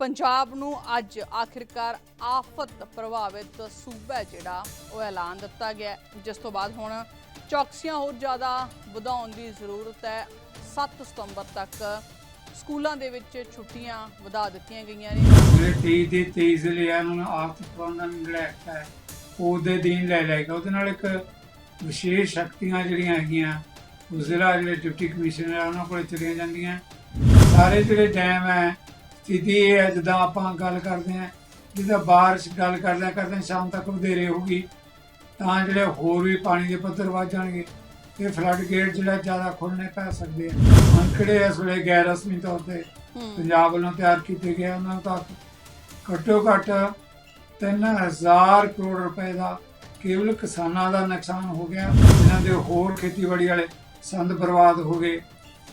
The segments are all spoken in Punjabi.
ਪੰਜਾਬ ਨੂੰ ਅੱਜ ਆਖਿਰਕਾਰ ਆਫਤ ਪ੍ਰਭਾਵਿਤ ਸੂਬਾ ਜਿਹੜਾ, ਉਹ ਐਲਾਨ ਦਿੱਤਾ ਗਿਆ ਜਿਸ ਤੋਂ ਬਾਅਦ ਹੁਣ ਚੌਕਸੀਆਂ ਹੋਰ ਜ਼ਿਆਦਾ ਵਧਾਉਣ ਦੀ ਜ਼ਰੂਰਤ ਹੈ। 7 ਸਤੰਬਰ ਤੱਕ ਸਕੂਲਾਂ ਦੇ ਵਿੱਚ ਛੁੱਟੀਆਂ ਵਧਾ ਦਿੱਤੀਆਂ ਗਈਆਂ ਨੇ। ਜਿਹੜੇ 23 ਦੇ 23 ਦੇ ਲਿਆ ਉਹਨਾਂ ਆਰਥਿਕ ਪ੍ਰਬੰਧਨ ਜਿਹੜਾ ਐਕਟ ਹੈ ਉਹਦੇ ਦੀਨ ਲੈ ਲਏਗਾ ਉਹਦੇ ਨਾਲ ਇੱਕ ਵਿਸ਼ੇਸ਼ ਸ਼ਕਤੀਆਂ ਜਿਹੜੀਆਂ ਹੈਗੀਆਂ, ਉਹ ਜ਼ਿਲ੍ਹਾ ਜਿਹੜੇ ਡਿਪਟੀ ਕਮਿਸ਼ਨਰ ਆ, ਉਹਨਾਂ ਕੋਲ ਚਲੀਆਂ ਜਾਂਦੀਆਂ। ਸਾਰੇ ਜਿਹੜੇ ਡੈਮ ਹੈ ਸਥਿਤੀ ਇਹ ਹੈ ਜਿੱਦਾਂ ਆਪਾਂ ਗੱਲ ਕਰਦੇ ਹਾਂ ਜਿੱਦਾਂ ਬਾਰਿਸ਼ ਗੱਲ ਕਰਦੇ ਕਰਦੇ ਸ਼ਾਮ ਤੱਕ ਵਧੇਰੇ ਹੋਊਗੀ ਤਾਂ ਜਿਹੜੇ ਹੋਰ ਵੀ ਪਾਣੀ ਦੇ ਪੱਧਰ ਵੱਧ ਜਾਣਗੇ ਤੇ ਫਲੱਡ ਗੇਟ ਜਿਹੜਾ ਜ਼ਿਆਦਾ ਖੁੱਲ੍ਹਣੇ ਪੈ ਸਕਦੇ ਆ। ਅੰਕੜੇ ਇਸ ਵੇਲੇ ਗੈਰ ਰਸਮੀ ਤੌਰ ਤੇ ਪੰਜਾਬ ਵੱਲੋਂ ਤਿਆਰ ਕੀਤੇ ਗਏ ਉਹਨਾਂ ਤੱਕ ਘੱਟੋ ਘੱਟ 3000 ਕਰੋੜ ਰੁਪਏ ਦਾ ਕੇਵਲ ਕਿਸਾਨਾਂ ਦਾ ਨੁਕਸਾਨ ਹੋ ਗਿਆ ਜਿਨ੍ਹਾਂ ਦੇ ਹੋਰ ਖੇਤੀਬਾੜੀ ਵਾਲੇ ਸੰਦ ਬਰਬਾਦ ਹੋ ਗਏ।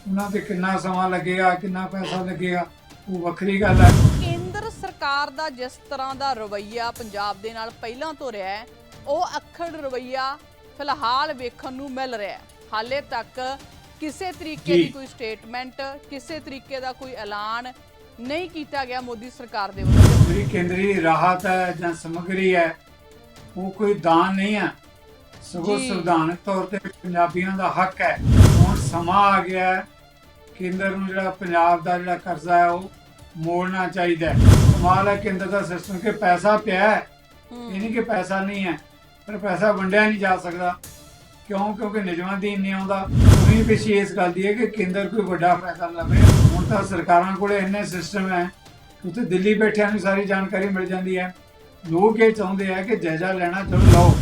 ਉਹਨਾਂ ਤੇ ਕਿੰਨਾ ਸਮਾਂ ਲੱਗੇਗਾ ਕਿੰਨਾ ਪੈਸਾ ਲੱਗੇਗਾ ਉਹ ਵੱਖਰੀ ਗੱਲ ਹੈ ਕੇਂਦਰ ਸਰਕਾਰ ਦਾ ਜਿਸ ਤਰ੍ਹਾਂ ਦਾ ਰਵੱਈਆ ਪੰਜਾਬ ਦੇ ਨਾਲ ਪਹਿਲਾਂ ਤੋਂ ਰਿਹਾ ਹੈ ਉਹ ਅਖੜ ਰਵੱਈਆ ਫਿਲਹਾਲ ਵੇਖਣ ਨੂੰ ਮਿਲ ਰਿਹਾ ਹੈ। ਹਾਲੇ ਤੱਕ ਕਿਸੇ ਤਰੀਕੇ। ਦੀ ਕੋਈ ਸਟੇਟਮੈਂਟ ਕਿਸੇ ਤਰੀਕੇ ਦਾ ਕੋਈ ਐਲਾਨ ਨਹੀਂ ਕੀਤਾ ਗਿਆ ਮੋਦੀ ਸਰਕਾਰ ਦੇ ਵੱਲੋਂ। ਜਿਹੜੀ ਕੇਂਦਰੀ ਰਾਹਤ ਹੈ ਜਾਂ ਸਮੱਗਰੀ ਹੈ ਉਹ ਕੋਈ ਦਾਨ ਨਹੀਂ ਹੈ। ਸਗੋਂ। ਸੰਵਿਧਾਨਕ ਤੌਰ ਤੇ ਪੰਜਾਬੀਆਂ ਦਾ ਹੱਕ ਹੈ। ਹੁਣ ਸਮਾਂ ਆ ਗਿਆ ਹੈ ਕੇਂਦਰ ਨੂੰ ਜਿਹੜਾ ਪੰਜਾਬ ਦਾ ਜਿਹੜਾ ਕਰਜ਼ਾ ਹੈ ਉਹ ਮੋੜਨਾ ਚਾਹੀਦਾ ਹੈ। ਕਮਾਲ ਹੈ ਕੇਂਦਰ ਦਾ ਸਿਸਟਮ ਕਿ ਪੈਸਾ ਪਿਆ ਹੈ। ਇਹ ਨਹੀਂ ਕਿ ਪੈਸਾ ਨਹੀਂ ਹੈ ਪਰ ਪੈਸਾ ਵੰਡਿਆ ਨਹੀਂ ਜਾ ਸਕਦਾ। ਕਿਉਂ? ਕਿਉਂਕਿ ਨਿਜਮਾਦੀਨ ਨਹੀਂ ਆਉਂਦਾ। ਉਹੀ ਪਿੱਛੇ ਇਸ ਗੱਲ ਦੀ ਹੈ ਕਿ ਕੇਂਦਰ ਕੋਈ ਵੱਡਾ ਫੈਸਲਾ ਲਵੇ। ਹੁਣ ਤਾਂ ਸਰਕਾਰਾਂ ਕੋਲੇ ਇੰਨੇ ਸਿਸਟਮ ਹੈ। ਉੱਥੇ ਦਿੱਲੀ ਬੈਠਿਆਂ ਨੂੰ ਸਾਰੀ ਜਾਣਕਾਰੀ ਮਿਲ ਜਾਂਦੀ ਹੈ। ਲੋਕ ਇਹ ਚਾਹੁੰਦੇ ਆ ਕਿ ਜਾਇਜ਼ਾ ਲੈਣਾ ਚਲੋ ਲਓ।